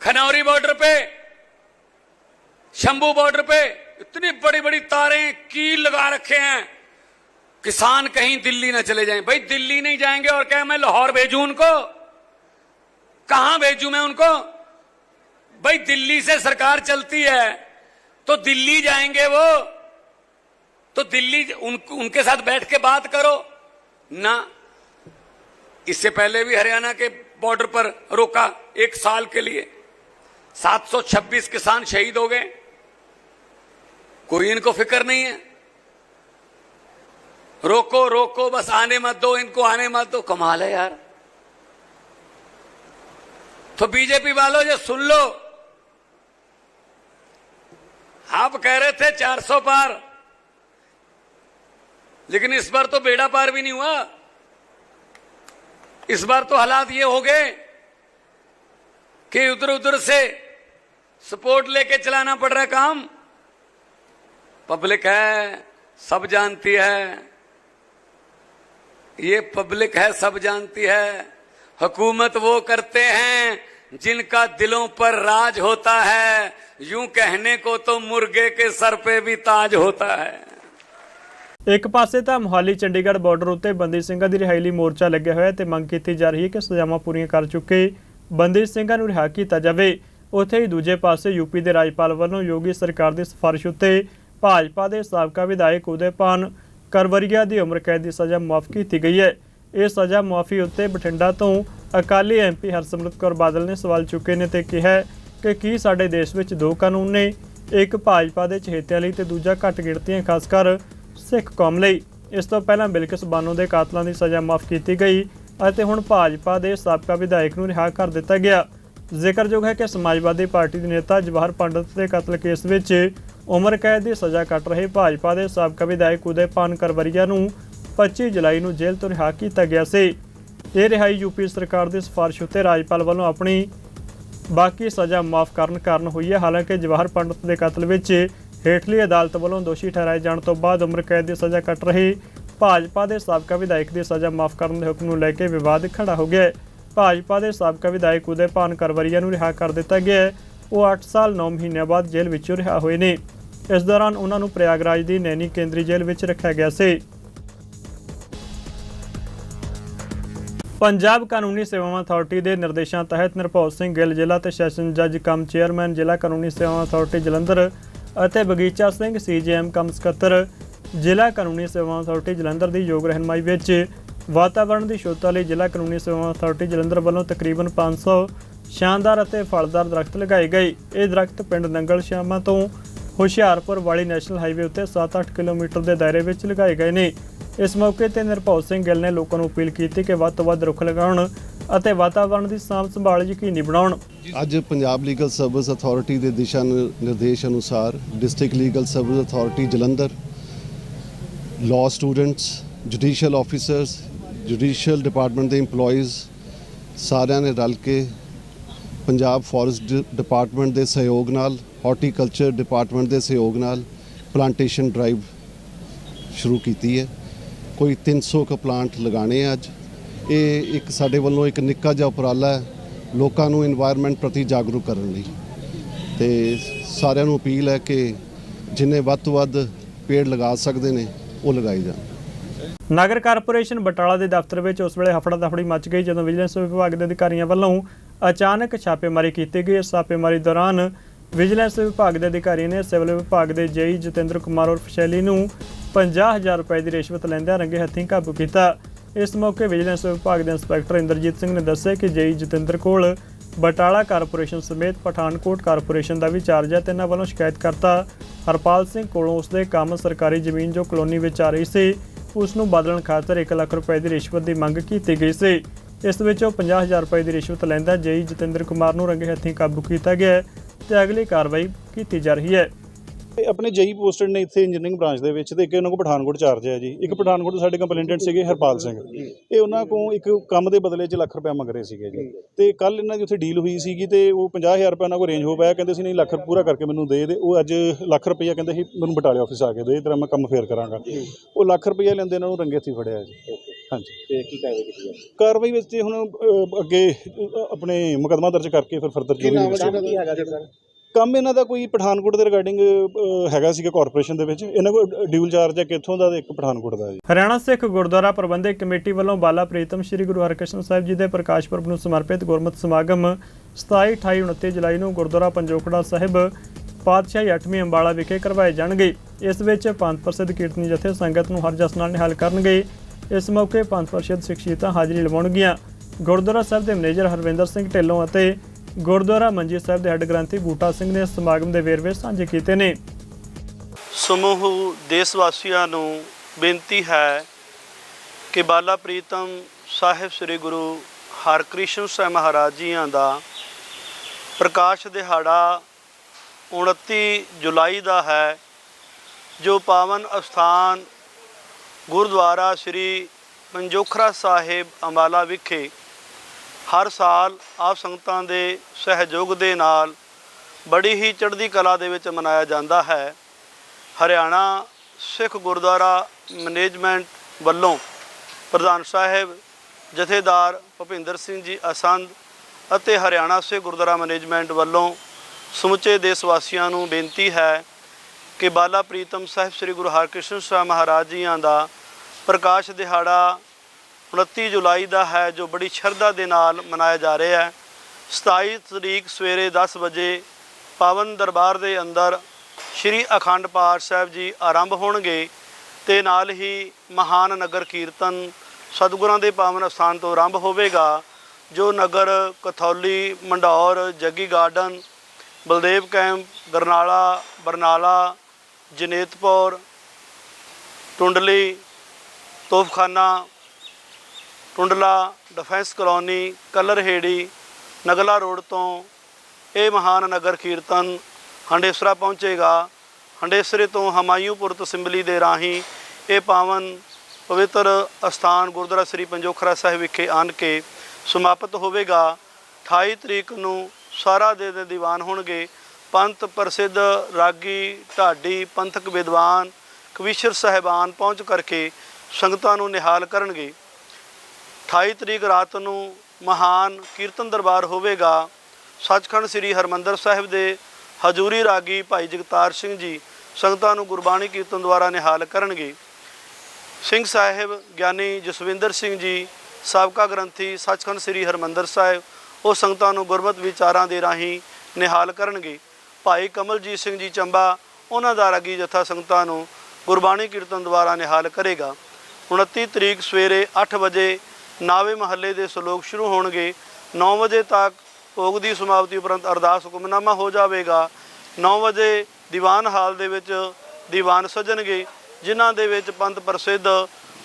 खनौरी बॉर्डर पे शंभू बॉर्डर पे इतनी बड़ी बड़ी तारें कील लगा रखे हैं। किसान कहीं दिल्ली ना चले जाएँ। भाई दिल्ली नहीं जाएँगे और क्या मैं लाहौर भेजू उनको? कहाँ भेजू मैं उनको? भाई दिल्ली से सरकार चलती है तो दिल्ली जाएँगे वो। तो दिल्ली उन, उनके साथ बैठ के बात करो। ना इससे पहले भी हरियाणा के बॉर्डर पर रोका एक साल के लिए। 726 किसान शहीद हो गए। कोई इनको फ़िक्र नहीं है। रोको रोको, बस आने मत दो, इनको आने मत दो। कमाल है यार। तो बीजेपी वालों, ये सुन लो। आप कह रहे थे 400 पार, लेकिन इस बार तो बेड़ा पार भी नहीं हुआ। इस बार तो हालात ये हो गए कि उधर उधर से सपोर्ट लेके चलाना पड़ रहा है काम पब्लिक है सब जानती है ये पब्लिक है सब जानती है हुकूमत वो करते हैं जिनका दिलों पर राज होता है यूं कहने को तो मुर्गे के सर पे भी ताज होता है ਇੱਕ ਪਾਸੇ ਤਾਂ ਮੁਹਾਲੀ ਚੰਡੀਗੜ੍ਹ ਬਾਰਡਰ ਉੱਤੇ ਬੰਦੀ ਸਿੰਘਾਂ ਦੀ ਰਿਹਾਈ ਲਈ ਮੋਰਚਾ ਲੱਗਿਆ ਹੋਇਆ ਹੈ ਤੇ ਮੰਗ ਕੀਤੀ ਜਾ ਰਹੀ ਹੈ ਕਿ ਸਜ਼ਾਵਾਂ ਪੂਰੀਆਂ ਕਰ ਚੁੱਕੇ ਬੰਦੀ ਸਿੰਘਾਂ ਨੂੰ ਰਿਹਾ ਕੀਤਾ ਜਾਵੇ ਉੱਥੇ ਹੀ ਦੂਜੇ ਪਾਸੇ ਯੂਪੀ ਦੇ ਰਾਜਪਾਲ ਵੱਲੋਂ ਯੋਗੀ ਸਰਕਾਰ ਦੀ ਸਿਫਾਰਿਸ਼ ਉੱਤੇ ਭਾਜਪਾ ਦੇ ਸਾਬਕਾ ਵਿਧਾਇਕ ਉਦੇਪਾਨ ਕਰਵਰੀਆ ਦੀ ਉਮਰ ਕੈਦ ਦੀ ਸਜ਼ਾ ਮੁਆਫ ਕੀਤੀ ਗਈ ਹੈ। ਇਹ ਸਜ਼ਾ ਮੁਆਫੀ ਉੱਤੇ ਬਠਿੰਡਾ ਤੋਂ ਅਕਾਲੀ ਐਮਪੀ ਹਰਸਿਮਰਤ ਕੌਰ ਬਾਦਲ ਨੇ ਸਵਾਲ ਚੁੱਕੇ ਨੇ ਤੇ ਕਿਹਾ ਕਿ ਕੀ ਸਾਡੇ ਦੇਸ਼ ਵਿੱਚ ਦੋ ਕਾਨੂੰਨ ਨੇ, ਇੱਕ ਭਾਜਪਾ ਦੇ ਚਹੇਤਿਆਂ ਲਈ ਤੇ ਦੂਜਾ ਘੱਟ ਗਿਣਤੀਆਂ, ਖਾਸ ਕਰ ਸਿੱਖ ਕੌਮ ਲਈ। ਇਸ ਤੋਂ ਪਹਿਲਾਂ ਬਿਲਕਿਸ ਬਾਨੋ ਦੇ ਕਾਤਲਾਂ ਦੀ ਸਜ਼ਾ ਮਾਫ ਕੀਤੀ ਗਈ ਅਤੇ ਹੁਣ ਭਾਜਪਾ ਦੇ ਸਾਬਕਾ ਵਿਧਾਇਕ ਨੂੰ ਰਿਹਾ ਕਰ ਦਿੱਤਾ ਗਿਆ। ਜ਼ਿਕਰਯੋਗ ਹੈ ਕਿ ਸਮਾਜਵਾਦੀ ਪਾਰਟੀ ਦੇ ਨੇਤਾ ਜਵਾਹਰ ਪੰਡਤ ਦੇ ਕਤਲ ਕੇਸ ਵਿੱਚ ਉਮਰ ਕੈਦ ਦੀ ਸਜ਼ਾ ਕੱਟ ਰਹੇ ਭਾਜਪਾ ਦੇ ਸਾਬਕਾ ਵਿਧਾਇਕ ਉਦੈ ਉਦੇਪਾਨ ਕਰਵਰੀਆ ਨੂੰ 25 ਜੁਲਾਈ ਨੂੰ ਜੇਲ੍ਹ ਤੋਂ ਰਿਹਾ ਕੀਤਾ ਗਿਆ ਸੀ। ਇਹ ਰਿਹਾਈ ਯੂਪੀ ਸਰਕਾਰ ਦੀ ਸਿਫਾਰਿਸ਼ ਉੱਤੇ ਰਾਜਪਾਲ ਵੱਲੋਂ ਆਪਣੀ ਬਾਕੀ ਸਜ਼ਾ ਮਾਫ ਕਰਨ ਕਾਰਨ ਹੋਈ ਹੈ। ਹਾਲਾਂਕਿ ਜਵਾਹਰ ਪੰਡਤ ਦੇ ਕਤਲ ਵਿੱਚ ਹੇਠਲੀ ਅਦਾਲਤ ਵੱਲੋਂ ਦੋਸ਼ੀ ਠਹਿਰਾਏ ਜਾਣ ਤੋਂ ਬਾਅਦ ਉਮਰ ਕੈਦ ਦੀ ਸਜ਼ਾ ਕੱਟ ਰਹੀ ਭਾਜਪਾ ਦੇ ਸਾਬਕਾ ਵਿਧਾਇਕ ਦੀ ਸਜ਼ਾ ਮਾਫ ਕਰਨ ਦੇ ਹੁਕਮ ਨੂੰ ਲੈ ਕੇ ਵਿਵਾਦ ਖੜਾ ਹੋ ਗਿਆ ਭਾਜਪਾ ਦੇ ਸਾਬਕਾ ਵਿਧਾਇਕ ਉਦੈ ਭਾਨ ਕਰਵਰੀਆ ਨੂੰ ਰਿਹਾ ਕਰ ਦਿੱਤਾ ਗਿਆ ਹੈ। ਉਹ 8 ਸਾਲ 9 ਮਹੀਨਿਆਂ ਬਾਅਦ ਜੇਲ੍ਹ ਵਿੱਚੋਂ ਰਿਹਾ ਹੋਏ ਨੇ। ਇਸ ਦੌਰਾਨ ਉਹਨਾਂ ਨੂੰ ਪ੍ਰਯਾਗਰਾਜ ਦੀ ਨੈਣੀ ਕੇਂਦਰੀ ਜੇਲ੍ਹ ਵਿੱਚ ਰੱਖਿਆ ਗਿਆ ਸੀ। ਪੰਜਾਬ ਕਾਨੂੰਨੀ ਸੇਵਾਵਾਂ ਅਥਾਰਟੀ ਦੇ ਨਿਰਦੇਸ਼ਾਂ ਤਹਿਤ ਨਿਰਭਉ ਸਿੰਘ ਗਿੱਲ ਜ਼ਿਲ੍ਹਾ ਤੇ ਸੈਸ਼ਨ ਜੱਜ ਕਮ ਚੇਅਰਮੈਨ, ਜ਼ਿਲ੍ਹਾ ਕਾਨੂੰਨੀ ਸੇਵਾਵਾਂ ਅਥਾਰਟੀ ਜਲੰਧਰ ਅਤੇ ਬਗੀਚਾ ਸਿੰਘ, ਸੀਜੀਐਮ ਕਮ ਸਕੱਤਰ ਜ਼ਿਲ੍ਹਾ ਕਾਨੂੰਨੀ ਸੇਵਾਵਾਂ ਅਥਾਰਟੀ ਜਲੰਧਰ ਦੀ ਯੋਗ ਰਹਿਨਮਾਈ ਵਿੱਚ ਵਾਤਾਵਰਣ ਦੀ ਸ਼ੁੱਧਤਾ ਲਈ ਜ਼ਿਲ੍ਹਾ ਕਾਨੂੰਨੀ ਸੇਵਾਵਾਂ ਅਥਾਰਟੀ ਜਲੰਧਰ ਵੱਲੋਂ ਤਕਰੀਬਨ 500 ਸ਼ਾਨਦਾਰ ਅਤੇ ਫਲਦਾਰ ਦਰਖਤ ਲਗਾਏ ਗਏ। ਇਹ ਦਰਖਤ ਪਿੰਡ ਨੰਗਲ ਸ਼ਾਮਾ ਤੋਂ ਹੁਸ਼ਿਆਰਪੁਰ ਵਾਲੀ ਨੈਸ਼ਨਲ ਹਾਈਵੇ ਉੱਤੇ 7-8 ਕਿਲੋਮੀਟਰ ਦੇ ਦਾਇਰੇ ਵਿੱਚ ਲਗਾਏ ਗਏ ਨੇ। ਇਸ ਮੌਕੇ ਤੇ ਨਿਰਭਉ ਸਿੰਘ ਗਿੱਲ ਨੇ ਲੋਕਾਂ ਨੂੰ ਅਪੀਲ ਕੀਤੀ ਕਿ ਵੱਧ ਤੋਂ ਵੱਧ ਰੁੱਖ ਲਗਾਉਣ ਅਤੇ ਵਾਤਾਵਰਣ ਦੀ ਸਾਂਭ ਸੰਭਾਲ ਯਕੀਨੀ ਬਣਾਉਣ। ਅੱਜ ਪੰਜਾਬ ਲੀਗਲ ਸਰਵਿਸ ਅਥਾਰਟੀ ਦੇ ਦਿਸ਼ਾ ਨਿ- ਨਿਰਦੇਸ਼ ਅਨੁਸਾਰ district legal service authority Jalandhar, law students, judicial officers judicial department ਦੇ EMPLOYEES ਸਾਰਿਆਂ ਨੇ ਰਲ ਕੇ ਪੰਜਾਬ ਫੋਰੈਸਟ ਡਿਪਾਰਟਮੈਂਟ ਦੇ ਸਹਿਯੋਗ ਨਾਲ ਹਾਰਟੀਕਲਚਰ ਡਿਪਾਰਟਮੈਂਟ ਦੇ ਸਹਿਯੋਗ ਨਾਲ ਪਲਾਂਟੇਸ਼ਨ ਡਰਾਈਵ ਸ਼ੁਰੂ ਕੀਤੀ ਹੈ। ਕੋਈ 300 ਕ ਪਲਾਂਟ ਲਗਾਣੇ ਆ ਅੱਜ। ਇਹ ਇੱਕ ਸਾਡੇ ਵੱਲੋਂ ਇੱਕ ਨਿੱਕਾ ਜਿਹਾ ਉਪਰਾਲਾ ਹੈ ਲੋਕਾਂ ਨੂੰ এনवायरमेंट ਪ੍ਰਤੀ ਜਾਗਰੂਕ ਕਰਨ ਲਈ। ਤੇ ਸਾਰਿਆਂ ਨੂੰ ਅਪੀਲ ਹੈ ਕਿ ਜਿੰਨੇ ਵੱਧ ਤੋਂ ਵੱਧ ਪੇੜ ਲਗਾ ਸਕਦੇ ਨੇ, ਉਹ ਲਗਾਈ ਜਾਣ। ਨਗਰ ਕਾਰਪੋਰੇਸ਼ਨ ਬਟਾਲਾ ਦੇ ਦਫ਼ਤਰ ਵਿੱਚ ਉਸ ਵੇਲੇ ਹਫੜਾ ਦਫੜੀ ਮਚ ਗਈ ਜਦੋਂ ਵਿਜੀਲੈਂਸ ਵਿਭਾਗ ਦੇ ਅਧਿਕਾਰੀਆਂ ਵੱਲੋਂ ਅਚਾਨਕ ਛਾਪੇਮਾਰੀ ਕੀਤੀ ਗਈ। ਇਸ ਛਾਪੇਮਾਰੀ ਦੌਰਾਨ ਵਿਜੀਲੈਂਸ ਵਿਭਾਗ ਦੇ ਅਧਿਕਾਰੀ ਨੇ ਸਿਵਲ ਵਿਭਾਗ ਦੇ ਜੇਈ ਜਤਿੰਦਰ ਕੁਮਾਰ ਉਰਫ ਸ਼ੈਲੀ ਨੂੰ 50000 ਰੁਪਏ ਦੀ ਰਿਸ਼ਵਤ ਲੈਂਦਿਆਂ ਰੰਗੇ ਹੱਥੀਂ ਕਾਬੂ ਕੀਤਾ। ਇਸ ਮੌਕੇ ਵਿਜੀਲੈਂਸ ਵਿਭਾਗ ਦੇ ਇੰਸਪੈਕਟਰ ਇੰਦਰਜੀਤ ਸਿੰਘ ਨੇ ਦੱਸਿਆ ਕਿ ਜੇਈ ਜਤਿੰਦਰ ਕੋਲ ਬਟਾਲਾ ਕਾਰਪੋਰੇਸ਼ਨ ਸਮੇਤ ਪਠਾਨਕੋਟ ਕਾਰਪੋਰੇਸ਼ਨ ਦਾ ਵੀ ਚਾਰਜ ਹੈ ਤੇ ਇਹਨਾਂ ਵੱਲੋਂ ਸ਼ਿਕਾਇਤਕਰਤਾ ਹਰਪਾਲ ਸਿੰਘ ਕੋਲੋਂ ਉਸਦੇ ਕੰਮ ਸਰਕਾਰੀ ਜ਼ਮੀਨ ਜੋ ਕਲੋਨੀ ਵਿੱਚ ਆ ਰਹੀ ਸੀ ਉਸ ਨੂੰ ਬਦਲਣ ਖਾਤਰ 1 ਲੱਖ ਰੁਪਏ ਦੀ ਰਿਸ਼ਵਤ ਦੀ ਮੰਗ ਕੀਤੀ ਗਈ ਸੀ। ਇਸ ਵਿੱਚ ਵਿੱਚੋਂ 50000 ਰੁਪਏ ਦੀ ਰਿਸ਼ਵਤ ਲੈਂਦਾ, ਜੇਈ ਜਤਿੰਦਰ ਕੁਮਾਰ ਨੂੰ ਰੰਗੇ ਹੱਥੀਂ ਕਾਬੂ ਕੀਤਾ ਗਿਆ ਹੈ ਤੇ ਅਗਲੀ ਕਾਰਵਾਈ ਕੀਤੀ ਜਾ ਰਹੀ ਹੈ। ਆਪਣੇ ਜਈ ਪੋਸਟਡ ਨੇ ਇੱਥੇ ਇੰਜੀਨੀਅਰਿੰਗ ਬ੍ਰਾਂਚ ਦੇ ਵਿੱਚ ਤੇ ਇੱਕ ਉਹਨਾਂ ਕੋਲ ਪਠਾਨਕੋਟ ਚਾਰਜ ਹੈ ਜੀ। ਇੱਕ ਪਠਾਨਕੋਟ ਤੋਂ ਸਾਡੇ ਕੰਪਲੇਂਟੈਂਟ ਸੀਗੇ ਹਰਪਾਲ ਸਿੰਘ। ਇਹ ਉਹਨਾਂ ਕੋਲ ਇੱਕ ਕੰਮ ਦੇ ਬਦਲੇ 'ਚ ਲੱਖ ਰੁਪਏ ਮੰਗ ਰਹੇ ਸੀਗੇ ਜੀ। ਤੇ ਕੱਲ ਇਹਨਾਂ ਦੀ ਉੱਥੇ ਡੀਲ ਹੋਈ ਸੀਗੀ ਤੇ ਉਹ 50000 ਰੁਪਏ ਉਹਨਾਂ ਕੋਲ ਰੇਂਜ ਹੋ ਪਿਆ। ਕਹਿੰਦੇ ਸੀ ਨਹੀਂ ਲੱਖ ਪੂਰਾ ਕਰਕੇ ਮੈਨੂੰ ਦੇ ਦੇ। ਉਹ ਅੱਜ ਲੱਖ ਰੁਪਈਆ ਕਹਿੰਦੇ ਸੀ ਮੈਨੂੰ ਬਟਾਲੇ ਆਫਿਸ ਆ ਕੇ ਦੇ। ਤੇਰਾ ਮੈਂ ਕੰਮ ਫੇਰ ਕਰਾਂਗਾ। ਉਹ ਲੱਖ ਰੁਪਈਆ ਲੈਂਦੇ ਇਹਨਾਂ ਨੂੰ ਰੰਗੇ ਹੱਥੀਂ ਫੜਿਆ ਜੀ। ਹਾਂਜੀ। ਤੇ ਕੀ ਕਾਰਵਾਈ ਕੀਤੀ ਹੈ ਕਾਰਵਾਈ ਵਿੱਚ ਤੇ ਹੁਣ ਅੱਗੇ ਆਪਣੇ ਮੁਕੱਦਮਾ ਦਰਜ ਕਰਕੇ ਫਿਰ ਫਰਦਰ ਜੋ ਵੀ ਕੰਮ ਕੀ ਹੈਗਾ ਜੀ ਸਰ? ਕੰਮ ਇਹਨਾਂ ਦਾ ਕੋਈ ਪਠਾਨਕੋਟ ਦੇ ਰਿਗਾਰਡਿੰਗ ਹੈਗਾ ਸੀਗਾ ਕਾਰਪੋਰੇਸ਼ਨ ਦੇ ਵਿੱਚ। ਇਹਨਾਂ ਕੋਲ ਡਿਊਲ ਚਾਰਜ ਹੈ ਕਿੱਥੋਂ ਦਾ ਤੇ ਇੱਕ ਪਠਾਨਕੋਟ ਦਾ ਜੀ। ਹਰਿਆਣਾ ਸਿੱਖ ਗੁਰਦੁਆਰਾ ਪ੍ਰਬੰਧਕ ਕਮੇਟੀ ਵੱਲੋਂ ਬਾਲਾ ਪ੍ਰੀਤਮ ਸ੍ਰੀ ਗੁਰੂ ਹਰਕ੍ਰਿਸ਼ਨ ਸਾਹਿਬ ਜੀ ਦੇ ਪ੍ਰਕਾਸ਼ ਪੁਰਬ ਨੂੰ ਸਮਰਪਿਤ ਗੁਰਮਤਿ ਸਮਾਗਮ 27 28 29 ਜੁਲਾਈ ਨੂੰ ਗੁਰਦੁਆਰਾ ਪੰਜੋਕੜਾ ਸਾਹਿਬ, ਪਾਤਸ਼ਾਹੀ 8ਵੀਂ ਅੰਬਾਲਾ ਵਿਖੇ ਕਰਵਾਏ ਜਾਣਗੇ। ਇਸ ਵਿੱਚ ਪੰਥ ਪ੍ਰਸਿੱਧ ਕੀਰਤਨੀ ਜਥੇ ਸੰਗਤ ਨੂੰ ਹਰ ਜਸ ਨਾਲ ਨਿਹਾਲ ਕਰਨਗੇ। ਇਸ ਮੌਕੇ ਪੰਥ ਪ੍ਰਸਿੱਧ ਸਿੱਖ ਸ਼ਹੀਦਾਂ ਹਾਜ਼ਰੀ ਲਵਾਉਣਗੀਆਂ। ਗੁਰਦੁਆਰਾ ਸਾਹਿਬ ਦੇ ਮੈਨੇਜਰ ਹਰਵਿੰਦਰ ਸਿੰਘ ਢਿੱਲੋਂ ਅਤੇ ਗੁਰਦੁਆਰਾ ਮੰਜੀ ਸਾਹਿਬ ਦੇ ਹੈੱਡ ਗ੍ਰੰਥੀ ਬੂਟਾ ਸਿੰਘ ਨੇ ਸਮਾਗਮ ਦੇ ਵੇਰਵੇ ਸਾਂਝੇ ਕੀਤੇ ਨੇ। ਸਮੂਹ ਦੇਸ਼ ਵਾਸੀਆਂ ਨੂੰ ਬੇਨਤੀ ਹੈ ਕਿ ਬਾਲਾ ਪ੍ਰੀਤਮ ਸਾਹਿਬ ਸ੍ਰੀ ਗੁਰੂ ਹਰਕ੍ਰਿਸ਼ਨ ਸਾਹਿਬ ਮਹਾਰਾਜ ਜੀਆਂ ਦਾ ਪ੍ਰਕਾਸ਼ ਦਿਹਾੜਾ 29 ਜੁਲਾਈ ਦਾ ਹੈ, ਜੋ ਪਾਵਨ ਅਸਥਾਨ ਗੁਰਦੁਆਰਾ ਸ੍ਰੀ ਪੰਜੋਖਰਾ ਸਾਹਿਬ ਅੰਬਾਲਾ ਵਿਖੇ ਹਰ ਸਾਲ ਆਪ ਸੰਗਤਾਂ ਦੇ ਸਹਿਯੋਗ ਦੇ ਨਾਲ ਬੜੀ ਹੀ ਚੜ੍ਹਦੀ ਕਲਾ ਦੇ ਵਿੱਚ ਮਨਾਇਆ ਜਾਂਦਾ ਹੈ। ਹਰਿਆਣਾ ਸਿੱਖ ਗੁਰਦੁਆਰਾ ਮੈਨੇਜਮੈਂਟ ਵੱਲੋਂ ਪ੍ਰਧਾਨ ਸਾਹਿਬ, ਜਥੇਦਾਰ ਭੁਪਿੰਦਰ ਸਿੰਘ ਜੀ ਅਸੰਦ ਅਤੇ ਹਰਿਆਣਾ ਸਿੱਖ ਗੁਰਦੁਆਰਾ ਮੈਨੇਜਮੈਂਟ ਵੱਲੋਂ ਸਮੁੱਚੇ ਦੇਸ਼ ਵਾਸੀਆਂ ਨੂੰ ਬੇਨਤੀ ਹੈ ਕਿ ਬਾਲਾ ਪ੍ਰੀਤਮ ਸਾਹਿਬ ਸ੍ਰੀ ਗੁਰੂ ਹਰਕ੍ਰਿਸ਼ਨ ਸਾਹਿਬ ਮਹਾਰਾਜ ਜੀਆਂ ਦਾ ਪ੍ਰਕਾਸ਼ ਦਿਹਾੜਾ 29 ਜੁਲਾਈ ਦਾ ਹੈ, ਜੋ ਬੜੀ ਸ਼ਰਧਾ ਦੇ ਨਾਲ ਮਨਾਇਆ ਜਾ ਰਿਹਾ ਹੈ। 27 ਤਰੀਕ ਸਵੇਰੇ 10 ਵਜੇ ਪਾਵਨ ਦਰਬਾਰ ਦੇ ਅੰਦਰ ਸ਼੍ਰੀ ਅਖੰਡ ਪਾਠ ਸਾਹਿਬ ਜੀ ਆਰੰਭ ਹੋਣਗੇ ਤੇ ਨਾਲ ਹੀ ਮਹਾਨ ਨਗਰ ਕੀਰਤਨ ਸਤਿਗੁਰਾਂ ਦੇ ਪਾਵਨ ਅਸਥਾਨ ਤੋਂ ਆਰੰਭ ਹੋਵੇਗਾ, ਜੋ ਨਗਰ Kathauli, Mandaur, Jaggi garden, Baldev camp, Garnala, Barnala, Janetpur, Tundli, Tophkhana Tundla defence colony Kalarheri Nagla road ਤੋਂ ਇਹ ਮਹਾਨ ਨਗਰ ਕੀਰਤਨ ਹੰਡੇਸਰਾ ਪਹੁੰਚੇਗਾ। ਹੰਡੇਸਰੇ ਤੋਂ ਹਮਾਇੂਪੁਰ ਤਸਿੰਬਲੀ ਦੇ ਰਾਹੀਂ ਇਹ ਪਾਵਨ ਪਵਿੱਤਰ ਅਸਥਾਨ ਗੁਰਦੁਆਰਾ ਸ੍ਰੀ ਪੰਜੋਖਰਾ ਸਾਹਿਬ ਵਿਖੇ ਆਣ ਕੇ ਸਮਾਪਤ ਹੋਵੇਗਾ। 28 ਤਰੀਕ ਨੂੰ ਸਾਰਾ ਦੇ ਦੇ ਦੀਵਾਨ ਹੋਣਗੇ। ਪੰਥ ਪ੍ਰਸਿੱਧ ਰਾਗੀ, ਢਾਡੀ, ਪੰਥਕ ਵਿਦਵਾਨ ਕਵੀਸ਼ਰ ਸਾਹਿਬਾਨ ਪਹੁੰਚ ਕਰਕੇ ਸੰਗਤਾਂ ਨੂੰ ਨਿਹਾਲ ਕਰਨਗੇ। 28 ਤਰੀਕ ਰਾਤ ਨੂੰ ਮਹਾਨ ਕੀਰਤਨ ਦਰਬਾਰ ਹੋਵੇਗਾ। ਸੱਚਖੰਡ ਸ੍ਰੀ ਹਰਮੰਦਰ ਸਾਹਿਬ ਦੇ ਹਜੂਰੀ ਰਾਗੀ ਭਾਈ ਜਗਤਾਰ ਸਿੰਘ ਜੀ ਸੰਗਤਾਂ ਨੂੰ ਗੁਰਬਾਣੀ ਕੀਰਤਨ ਦੁਆਰਾ ਨਿਹਾਲ ਕਰਨਗੇ। ਸਿੰਘ ਸਾਹਿਬ, ਗਿਆਨੀ ਜਸਵਿੰਦਰ ਸਿੰਘ ਜੀ, ਸਾਬਕਾ ਗ੍ਰੰਥੀ ਸੱਚਖੰਡ ਸ੍ਰੀ ਹਰਮੰਦਰ ਸਾਹਿਬ, ਉਹ ਸੰਗਤਾਂ ਨੂੰ ਗੁਰਮਤਿ ਵਿਚਾਰਾਂ ਦੇ ਰਾਹੀਂ ਨਿਹਾਲ ਕਰਨਗੇ। ਭਾਈ ਕਮਲਜੀਤ ਸਿੰਘ ਜੀ ਚੰਬਾ, ਉਹਨਾਂ ਦਾ ਰਾਗੀ ਜਥਾ ਸੰਗਤਾਂ ਨੂੰ ਗੁਰਬਾਣੀ ਕੀਰਤਨ ਦੁਆਰਾ ਨਿਹਾਲ ਕਰੇਗਾ। 29 ਤਰੀਕ ਸਵੇਰੇ 8 ਵਜੇ ਨਾਵੇ ਮਹੱਲੇ ਦੇ ਸ਼ਲੋਕ ਸ਼ੁਰੂ ਹੋਣਗੇ। 9 ਵਜੇ ਤੱਕ ਭੋਗ ਦੀ ਸਮਾਪਤੀ ਉਪਰੰਤ ਅਰਦਾਸ ਹੁਕਮਨਾਮਾ ਹੋ ਜਾਵੇਗਾ। 9 ਵਜੇ ਦੀਵਾਨ ਹਾਲ ਦੇ ਵਿੱਚ ਦੀਵਾਨ ਸਜਣਗੇ, ਜਿਨ੍ਹਾਂ ਦੇ ਵਿੱਚ ਪੰਥ ਪ੍ਰਸਿੱਧ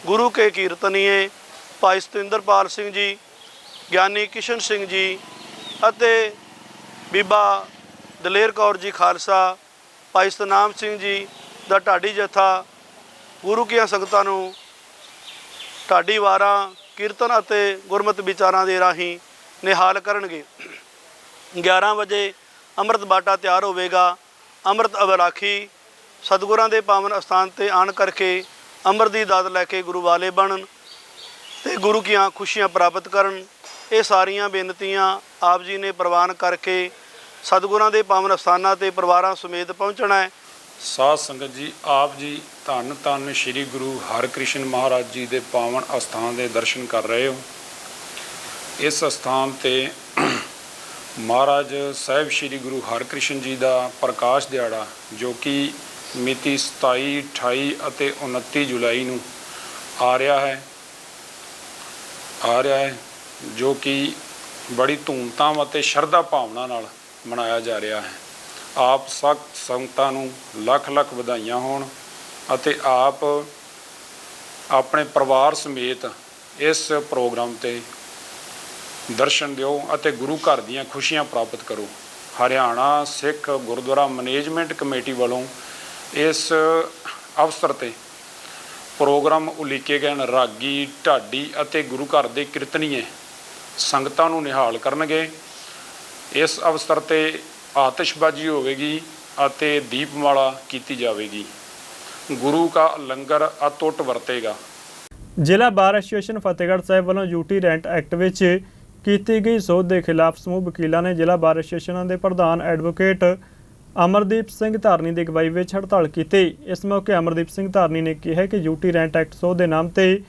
ਗੁਰੂ ਕੇ ਕੀਰਤਨੀਏ ਭਾਈ ਸਤਿੰਦਰਪਾਲ ਸਿੰਘ ਜੀ, ਗਿਆਨੀ ਕਿਸ਼ਨ ਸਿੰਘ ਜੀ ਅਤੇ ਬੀਬਾ ਦਲੇਰ ਕੌਰ ਜੀ ਖਾਲਸਾ, ਭਾਈ ਸਤਨਾਮ ਸਿੰਘ ਜੀ ਦਾ ਢਾਡੀ ਜਥਾ, ਗੁਰੂ ਕੀਆਂ ਸੰਗਤਾਂ ਨੂੰ ਢਾਡੀ ਵਾਰਾਂ ਕੀਰਤਨ ਅਤੇ ਗੁਰਮਤਿ ਵਿਚਾਰਾਂ ਦੇ ਰਾਹੀਂ ਨਿਹਾਲ ਕਰਨਗੇ। 11 ਵਜੇ ਅੰਮ੍ਰਿਤ ਬਾਟਾ ਤਿਆਰ ਹੋਵੇਗਾ। ਅੰਮ੍ਰਿਤ ਅਵਰਾਖੀ ਸਤਿਗੁਰਾਂ ਦੇ ਪਾਵਨ ਅਸਥਾਨ ਤੇ ਆਣ ਕਰਕੇ ਅੰਮ੍ਰਿਤ ਦੀ ਦਾਤ ਲੈ ਕੇ ਗੁਰੂ ਵਾਲੇ ਬਣਨ ਤੇ ਗੁਰੂ ਕੀਆਂ ਖੁਸ਼ੀਆਂ ਪ੍ਰਾਪਤ ਕਰਨ। ਇਹ ਸਾਰੀਆਂ ਬੇਨਤੀਆਂ ਆਪ ਜੀ ਨੇ ਪ੍ਰਵਾਨ ਕਰਕੇ ਸਤਿਗੁਰਾਂ ਦੇ ਪਾਵਨ ਅਸਥਾਨਾਂ ਤੇ ਪਰਿਵਾਰਾਂ ਸਮੇਤ ਪਹੁੰਚਣਾ ਹੈ। ਸਾਧ ਸੰਗਤ ਜੀ, ਆਪ ਜੀ ਧੰਨ ਧੰਨ ਸ੍ਰੀ ਗੁਰੂ ਹਰਿਕ੍ਰਿਸ਼ਨ ਮਹਾਰਾਜ ਜੀ ਦੇ ਪਾਵਨ ਅਸਥਾਨ ਦੇ ਦਰਸ਼ਨ ਕਰ ਰਹੇ ਹੋ। ਇਸ ਅਸਥਾਨ ਤੇ ਮਹਾਰਾਜ ਸਾਹਿਬ ਸ੍ਰੀ ਗੁਰੂ ਹਰਿਕ੍ਰਿਸ਼ਨ ਜੀ ਦਾ ਪ੍ਰਕਾਸ਼ ਦਿਹਾੜਾ, ਜੋ ਕਿ ਮਿਤੀ 27 28 ਅਤੇ 29 ਜੁਲਾਈ ਨੂੰ ਆ ਰਿਹਾ ਹੈ। ਆ ਰਿਹਾ ਹੈ, ਜੋ ਕਿ ਬੜੀ ਧੂਮਧਾਮ ਅਤੇ ਸ਼ਰਧਾ ਭਾਵਨਾ ਨਾਲ ਮਨਾਇਆ ਜਾ ਰਿਹਾ ਹੈ। ਆਪ ਸਖਤ ਸੰਗਤਾਂ ਨੂੰ ਲੱਖ ਲੱਖ ਵਧਾਈਆਂ ਹੋਣ ਅਤੇ ਆਪ ਆਪਣੇ ਪਰਿਵਾਰ ਸਮੇਤ ਇਸ ਪ੍ਰੋਗਰਾਮ ਤੇ ਦਰਸ਼ਨ ਦਿਓ ਅਤੇ ਗੁਰੂ ਘਰ ਦੀਆਂ ਖੁਸ਼ੀਆਂ ਪ੍ਰਾਪਤ ਕਰੋ। ਹਰਿਆਣਾ ਸਿੱਖ ਗੁਰਦੁਆਰਾ ਮੈਨੇਜਮੈਂਟ ਕਮੇਟੀ ਵੱਲੋਂ ਇਸ ਅਵਸਰ ਤੇ ਪ੍ਰੋਗਰਾਮ ਉਲੀਕੇ ਗਏ ਹਨ। ਰਾਗੀ, ਢਾਡੀ ਅਤੇ ਗੁਰੂ ਘਰ ਦੇ ਕੀਰਤਨੀਏ ਸੰਗਤਾਂ ਨੂੰ ਨਿਹਾਲ ਕਰਨਗੇ। ਇਸ ਅਵਸਰ ਤੇ ਆਤਿਸ਼ਬਾਜ਼ੀ ਹੋਵੇਗੀ ਅਤੇ ਦੀਪਮਾਲਾ ਕੀਤੀ ਜਾਵੇਗੀ। ਗੁਰੂ ਕਾ ਲੰਗਰ ਅਤੁੱਟ ਵਰਤੇਗਾ। ਜ਼ਿਲ੍ਹਾ ਬਾਰ ਐਸੋਸੀਏਸ਼ਨ ਫਤਿਹਗੜ੍ਹ ਸਾਹਿਬ ਵੱਲੋਂ ਯੂਟੀ ਰੈਂਟ ਐਕਟ ਵਿੱਚ ਕੀਤੀ ਗਈ ਸੋਧ ਦੇ ਖਿਲਾਫ ਸਮੂਹ ਵਕੀਲਾਂ ਨੇ ਜ਼ਿਲ੍ਹਾ ਬਾਰ ਐਸੋਸੀਏਸ਼ਨਾਂ ਦੇ ਪ੍ਰਧਾਨ ਐਡਵੋਕੇਟ ਅਮਰਦੀਪ ਸਿੰਘ ਧਾਰਨੀ ਦੀ ਅਗਵਾਈ ਵਿੱਚ ਹੜਤਾਲ ਕੀਤੀ। ਇਸ ਮੌਕੇ ਅਮਰਦੀਪ ਸਿੰਘ ਧਾਰਨੀ ਨੇ ਕਿਹਾ ਕਿ ਯੂਟੀ ਰੈਂਟ ਐਕਟ ਸੋਧ ਦੇ ਨਾਮ ਤੇ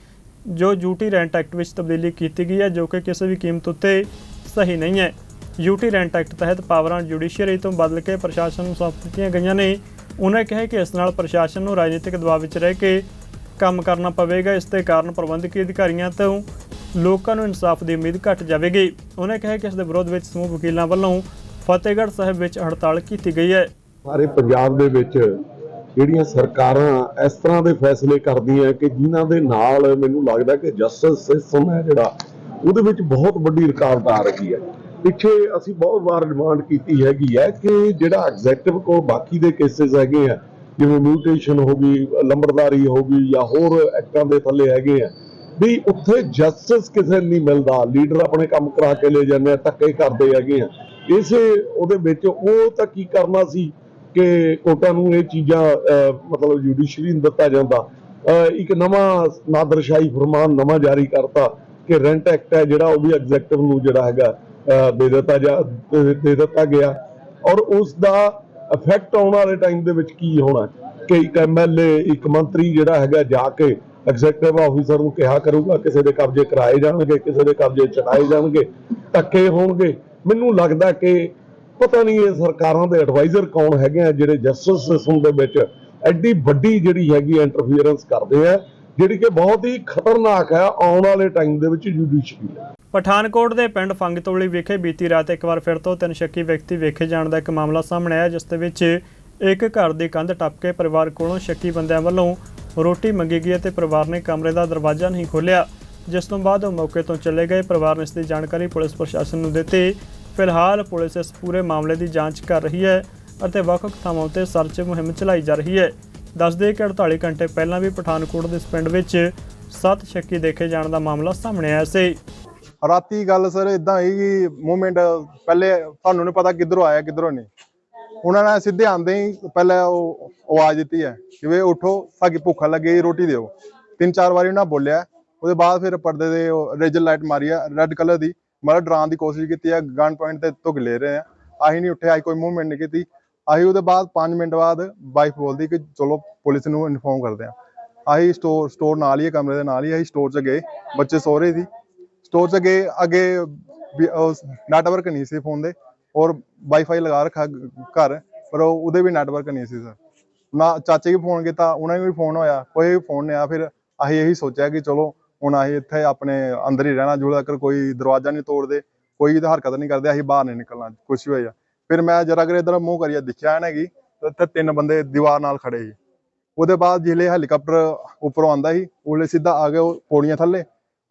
ਜੋ ਯੂਟੀ ਰੈਂਟ ਐਕਟ ਵਿੱਚ ਤਬਦੀਲੀ ਕੀਤੀ ਗਈ ਹੈ, ਜੋ ਕਿ ਕਿਸੇ ਵੀ ਕੀਮਤ ਉੱਤੇ ਸਹੀ ਨਹੀਂ ਹੈ। ਯੂਟੀ ਰੈਂਟ ਐਕਟ ਤਹਿਤ ਪਾਵਰਾਂ ਜੁਡੀਸ਼ੀਅਰੀ ਤੋਂ ਬਦਲ ਕੇ ਪ੍ਰਸ਼ਾਸਨ ਨੂੰ ਸੌਂਪ ਦਿੱਤੀਆਂ ਗਈਆਂ ਨੇ। ਉਹਨਾਂ ਕਿਹਾ ਕਿ ਇਸ ਨਾਲ ਪ੍ਰਸ਼ਾਸਨ ਨੂੰ ਰਾਜਨੀਤਿਕ ਦਬਾਅ ਵਿੱਚ ਰਹਿ ਕੇ ਕੰਮ ਕਰਨਾ ਪਵੇਗਾ। ਇਸ ਦੇ ਕਾਰਨ ਪ੍ਰਬੰਧਕੀ ਅਧਿਕਾਰੀਆਂ ਤੋਂ ਲੋਕਾਂ ਨੂੰ ਇਨਸਾਫ ਦੀ ਉਮੀਦ ਘਟ ਜਾਵੇਗੀ। ਉਹਨੇ ਕਿਹਾ ਕਿ ਇਸ ਦੇ ਵਿਰੋਧ ਵਿੱਚ ਸਮੂਹ ਵਕੀਲਾਂ ਵੱਲੋਂ ਫਤਿਹਗੜ੍ਹ ਸਾਹਿਬ ਵਿੱਚ ਹੜਤਾਲ ਕੀਤੀ ਗਈ ਹੈ। ਸਾਰੇ ਪੰਜਾਬ ਦੇ ਵਿੱਚ ਜਿਹੜੀਆਂ ਸਰਕਾਰਾਂ ਇਸ ਤਰ੍ਹਾਂ ਦੇ ਫੈਸਲੇ ਕਰਦੀਆਂ ਕਿ ਜਿਨ੍ਹਾਂ ਦੇ ਨਾਲ ਮੈਨੂੰ ਲੱਗਦਾ ਕਿ ਜਸਟਿਸ ਸਿਸਟਮ ਹੈ ਜਿਹੜਾ, ਉਹਦੇ ਵਿੱਚ ਬਹੁਤ ਵੱਡੀ ਰੁਕਾਵਟ ਆ ਰਹੀ ਹੈ। ਪਿੱਛੇ ਅਸੀਂ ਬਹੁਤ ਵਾਰ ਡਿਮਾਂਡ ਕੀਤੀ ਹੈਗੀ ਹੈ ਕਿ ਜਿਹੜਾ ਐਗਜ਼ੈਕਟਿਵ ਕੋਲ ਬਾਕੀ ਦੇ ਕੇਸਿਸ ਹੈਗੇ ਆ, ਜਿਵੇਂ ਮਿਊਟੇਸ਼ਨ ਹੋ ਗਈ, ਲੰਬੜਦਾਰੀ ਹੋ ਗਈ ਜਾਂ ਹੋਰ ਐਕਟਾਂ ਦੇ ਥੱਲੇ ਹੈਗੇ ਆ, ਵੀ ਉੱਥੇ ਜਸਟਿਸ ਕਿਸੇ ਨਹੀਂ ਮਿਲਦਾ ਲੀਡਰ ਆਪਣੇ ਕੰਮ ਕਰਾ ਕੇ ਲੈ ਜਾਂਦੇ ਆ, ਧੱਕੇ ਕਰਦੇ ਹੈਗੇ ਆ। ਇਸੇ ਉਹਦੇ ਵਿੱਚ ਉਹ ਤਾਂ ਕੀ ਕਰਨਾ ਸੀ ਕਿ ਕੋਰਟਾਂ ਨੂੰ ਇਹ ਚੀਜ਼ਾਂ ਮਤਲਬ ਜੁਡੀਸ਼ਰੀ ਨੂੰ ਦਿੱਤਾ ਜਾਂਦਾ। ਇੱਕ ਨਵਾਂ ਨਾਦਰਸ਼ਾਹੀ ਫਰਮਾਨ ਨਵਾਂ ਜਾਰੀ ਕਰਤਾ ਕਿ ਰੈਂਟ ਐਕਟ ਹੈ ਜਿਹੜਾ ਉਹ ਵੀ ਐਗਜ਼ੈਕਟਿਵ ਨੂੰ ਜਿਹੜਾ ਹੈਗਾ ਦੇ ਦਿੱਤਾ ਜਾ ਦੇ ਦਿੱਤਾ ਗਿਆ। ਔਰ ਉਸ ਦਾ ਇਫੈਕਟ ਆਉਣ ਵਾਲੇ ਟਾਈਮ ਦੇ ਵਿੱਚ ਕੀ ਹੋਣਾ? ਕਿ ਇੱਕ ਐਮਐਲਏ ਇੱਕ ਮੰਤਰੀ ਜਿਹੜਾ ਹੈਗਾ ਜਾ ਕੇ ਐਗਜ਼ੈਕਟਿਵ ਆਫੀਸਰ ਨੂੰ ਕਿਹਾ ਕਰੂਗਾ, ਕਿਸੇ ਦੇ ਕਬਜ਼ੇ ਕਰਾਏ ਜਾਣਗੇ, ਕਿਸੇ ਦੇ ਕਬਜ਼ੇ ਚੜਾਏ ਜਾਣਗੇ, ਧੱਕੇ ਹੋਣਗੇ। ਮੈਨੂੰ ਲੱਗਦਾ ਕਿ ਪਤਾ ਨਹੀਂ ਇਹ ਸਰਕਾਰਾਂ ਦੇ ਐਡਵਾਈਜ਼ਰ ਕੌਣ ਹੈਗੇ ਆ, ਜਿਹੜੇ ਜਸਟਿਸ ਸਿਸਟਮ ਦੇ ਵਿੱਚ ਐਡੀ ਵੱਡੀ ਜਿਹੜੀ ਹੈਗੀ ਇੰਟਰਫੀਅਰੈਂਸ ਕਰਦੇ ਆ। ਜਿਹੜੀ ਕਿ ਬਹੁਤ ਹੀ ਖਤਰਨਾਕ ਹੈ ਆਉਣ ਵਾਲੇ ਟਾਈਮ ਦੇ ਵਿੱਚ ਜੁਡੀਸ਼ਰੀ ਪਠਾਨਕੋਟ ਦੇ ਪਿੰਡ ਫੰਗਤੋਲੀ ਵਿਖੇ ਬੀਤੀ ਰਾਤ ਇੱਕ ਵਾਰ ਫਿਰ ਤੋਂ ਤਿੰਨ ਸ਼ੱਕੀ ਵਿਅਕਤੀ ਵੇਖੇ ਜਾਣ ਦਾ ਇੱਕ ਮਾਮਲਾ ਸਾਹਮਣੇ ਆਇਆ, ਜਿਸ ਦੇ ਵਿੱਚ ਇੱਕ ਘਰ ਦੀ ਕੰਧ ਟੱਪ ਕੇ ਪਰਿਵਾਰ ਕੋਲੋਂ ਸ਼ੱਕੀ ਬੰਦਿਆਂ ਵੱਲੋਂ ਰੋਟੀ ਮੰਗੀ ਗਈ ਅਤੇ ਪਰਿਵਾਰ ਨੇ ਕਮਰੇ ਦਾ ਦਰਵਾਜ਼ਾ ਨਹੀਂ ਖੋਲ੍ਹਿਆ, ਜਿਸ ਤੋਂ ਬਾਅਦ ਉਹ ਮੌਕੇ ਤੋਂ ਚਲੇ ਗਏ। ਪਰਿਵਾਰ ਨੇ ਇਸ ਦੀ ਜਾਣਕਾਰੀ ਪੁਲਿਸ ਪ੍ਰਸ਼ਾਸਨ ਨੂੰ ਦਿੱਤੀ। ਫਿਲਹਾਲ ਪੁਲਿਸ ਇਸ ਪੂਰੇ ਮਾਮਲੇ ਦੀ ਜਾਂਚ ਕਰ ਰਹੀ ਹੈ ਅਤੇ ਵੱਖ-ਵੱਖ ਥਾਵਾਂ ਤੇ ਸਰਚ ਮੁਹਿੰਮ ਚਲਾਈ ਜਾ ਰਹੀ ਹੈ। ਦੱਸਦੇ ਕਿ 48 ਘੰਟੇ ਪਹਿਲਾਂ ਵੀ ਪਠਾਨਕੋਟ ਦੇ ਇਸ ਪਿੰਡ ਵਿੱਚ ਸੱਤ ਸ਼ੱਕੀ ਦੇਖੇ ਜਾਣ ਦਾ ਮਾਮਲਾ ਸਾਹਮਣੇ ਆਇਆ ਸੀ। ਰਾਤੀ ਗੱਲ ਸਰ ਇਦਾਂ ਹੋਈ ਕਿ ਮੂਵਮੈਂਟ ਪਹਿਲੇ ਤੁਹਾਨੂੰ ਨਹੀਂ ਪਤਾ ਕਿੱਧਰੋਂ ਆਇਆ, ਕਿੱਧਰੋਂ ਨਹੀਂ। ਉਹਨਾਂ ਨੇ ਸਿੱਧੇ ਆਂਦੇ ਹੀ ਪਹਿਲਾਂ ਉਹ ਆਵਾਜ਼ ਦਿੱਤੀ ਹੈ ਕਿ ਵੇ ਉਠੋ, ਸਾਡੀ ਭੁੱਖ ਲੱਗੀ, ਰੋਟੀ ਦਿਓ। ਤਿੰਨ ਚਾਰ ਵਾਰੀ ਉਹਨਾਂ ਬੋਲਿਆ, ਉਹਦੇ ਬਾਅਦ ਫਿਰ ਪਰਦੇ ਦੇ ਰੇਜਰ ਲਾਈਟ ਮਾਰੀ ਆ, ਰੈੱਡ ਕਲਰ ਦੀ। ਮਤਲਬ ਡਰਾਉਣ ਦੀ ਕੋਸ਼ਿਸ਼ ਕੀਤੀ ਹੈ ਗਨ ਪੁਆਇੰਟ ਤੇ ਧੁੱਕ ਲੈ ਰਹੇ ਆ। ਆਹੀ ਨਹੀਂ ਉੱਠੇ ਆਹੀ ਕੋਈ ਮੂਵਮੈਂਟ ਨਹੀਂ ਕੀਤੀ। ਅਸੀਂ ਉਹਦੇ ਬਾਅਦ 5 ਮਿੰਟ ਬਾਅਦ ਵਾਈਫ ਬੋਲਦੀ ਕਿ ਚਲੋ ਪੁਲਿਸ ਨੂੰ ਇਨਫੋਰਮ ਕਰਦੇ ਆ ਅਸੀਂ ਸਟੋਰ ਸਟੋਰ ਨਾਲ ਹੀ ਹੈ, ਕਮਰੇ ਦੇ ਨਾਲ ਹੀ ਅਸੀਂ ਸਟੋਰ 'ਚ ਗਏ। ਬੱਚੇ ਸੋ ਰਹੇ ਸੀ। ਸਟੋਰ 'ਚ ਗਏ, ਅੱਗੇ ਨੈਟਵਰਕ ਨਹੀਂ ਸੀ ਫੋਨ ਦੇ। ਔਰ ਵਾਈਫਾਈ ਲਗਾ ਰੱਖਾ ਘਰ, ਪਰ ਉਹਦੇ ਵੀ ਨੈਟਵਰਕ ਨਹੀਂ ਸੀ ਸਰ ਨਾ ਚਾਚੇ ਵੀ ਫੋਨ ਕੀਤਾ, ਉਹਨਾਂ ਨੂੰ ਵੀ ਫੋਨ ਹੋਇਆ, ਕੋਈ ਵੀ ਫੋਨ ਨਹੀਂ ਆਇਆ। ਫਿਰ ਅਸੀਂ ਇਹੀ ਸੋਚਿਆ ਕਿ ਚਲੋ ਹੁਣ ਅਸੀਂ ਇੱਥੇ ਆਪਣੇ ਅੰਦਰ ਹੀ ਰਹਿਣਾ। ਜਦੋਂ ਤੱਕ ਕੋਈ ਦਰਵਾਜ਼ਾ ਨਹੀਂ ਤੋੜਦੇ, ਕੋਈ ਤਾਂ ਹਰਕਤ ਨਹੀਂ ਕਰਦੇ, ਅਸੀਂ ਬਾਹਰ ਨਹੀਂ ਨਿਕਲਣਾ, ਕੁਛ ਵੀ ਹੋਇਆ। ਫਿਰ ਮੈਂ ਜਰਾ ਕਰ ਇਧਰ ਮੂੰਹ ਕਰੀਆ ਦਿਖਿਆ ਨਾ ਕਿ ਇੱਥੇ ਤਿੰਨ ਬੰਦੇ ਦੀਵਾਰ ਨਾਲ ਖੜੇ ਸੀ। ਉਹਦੇ ਬਾਅਦ ਜਿਹੜੇ ਹੈਲੀਕਾਪਟਰ ਉੱਪਰੋਂ ਆਂਦਾ ਸੀ, ਉਹਲੇ ਸਿੱਧਾ ਆ ਗਏ ਉਹ ਪੌੜੀਆਂ ਥੱਲੇ,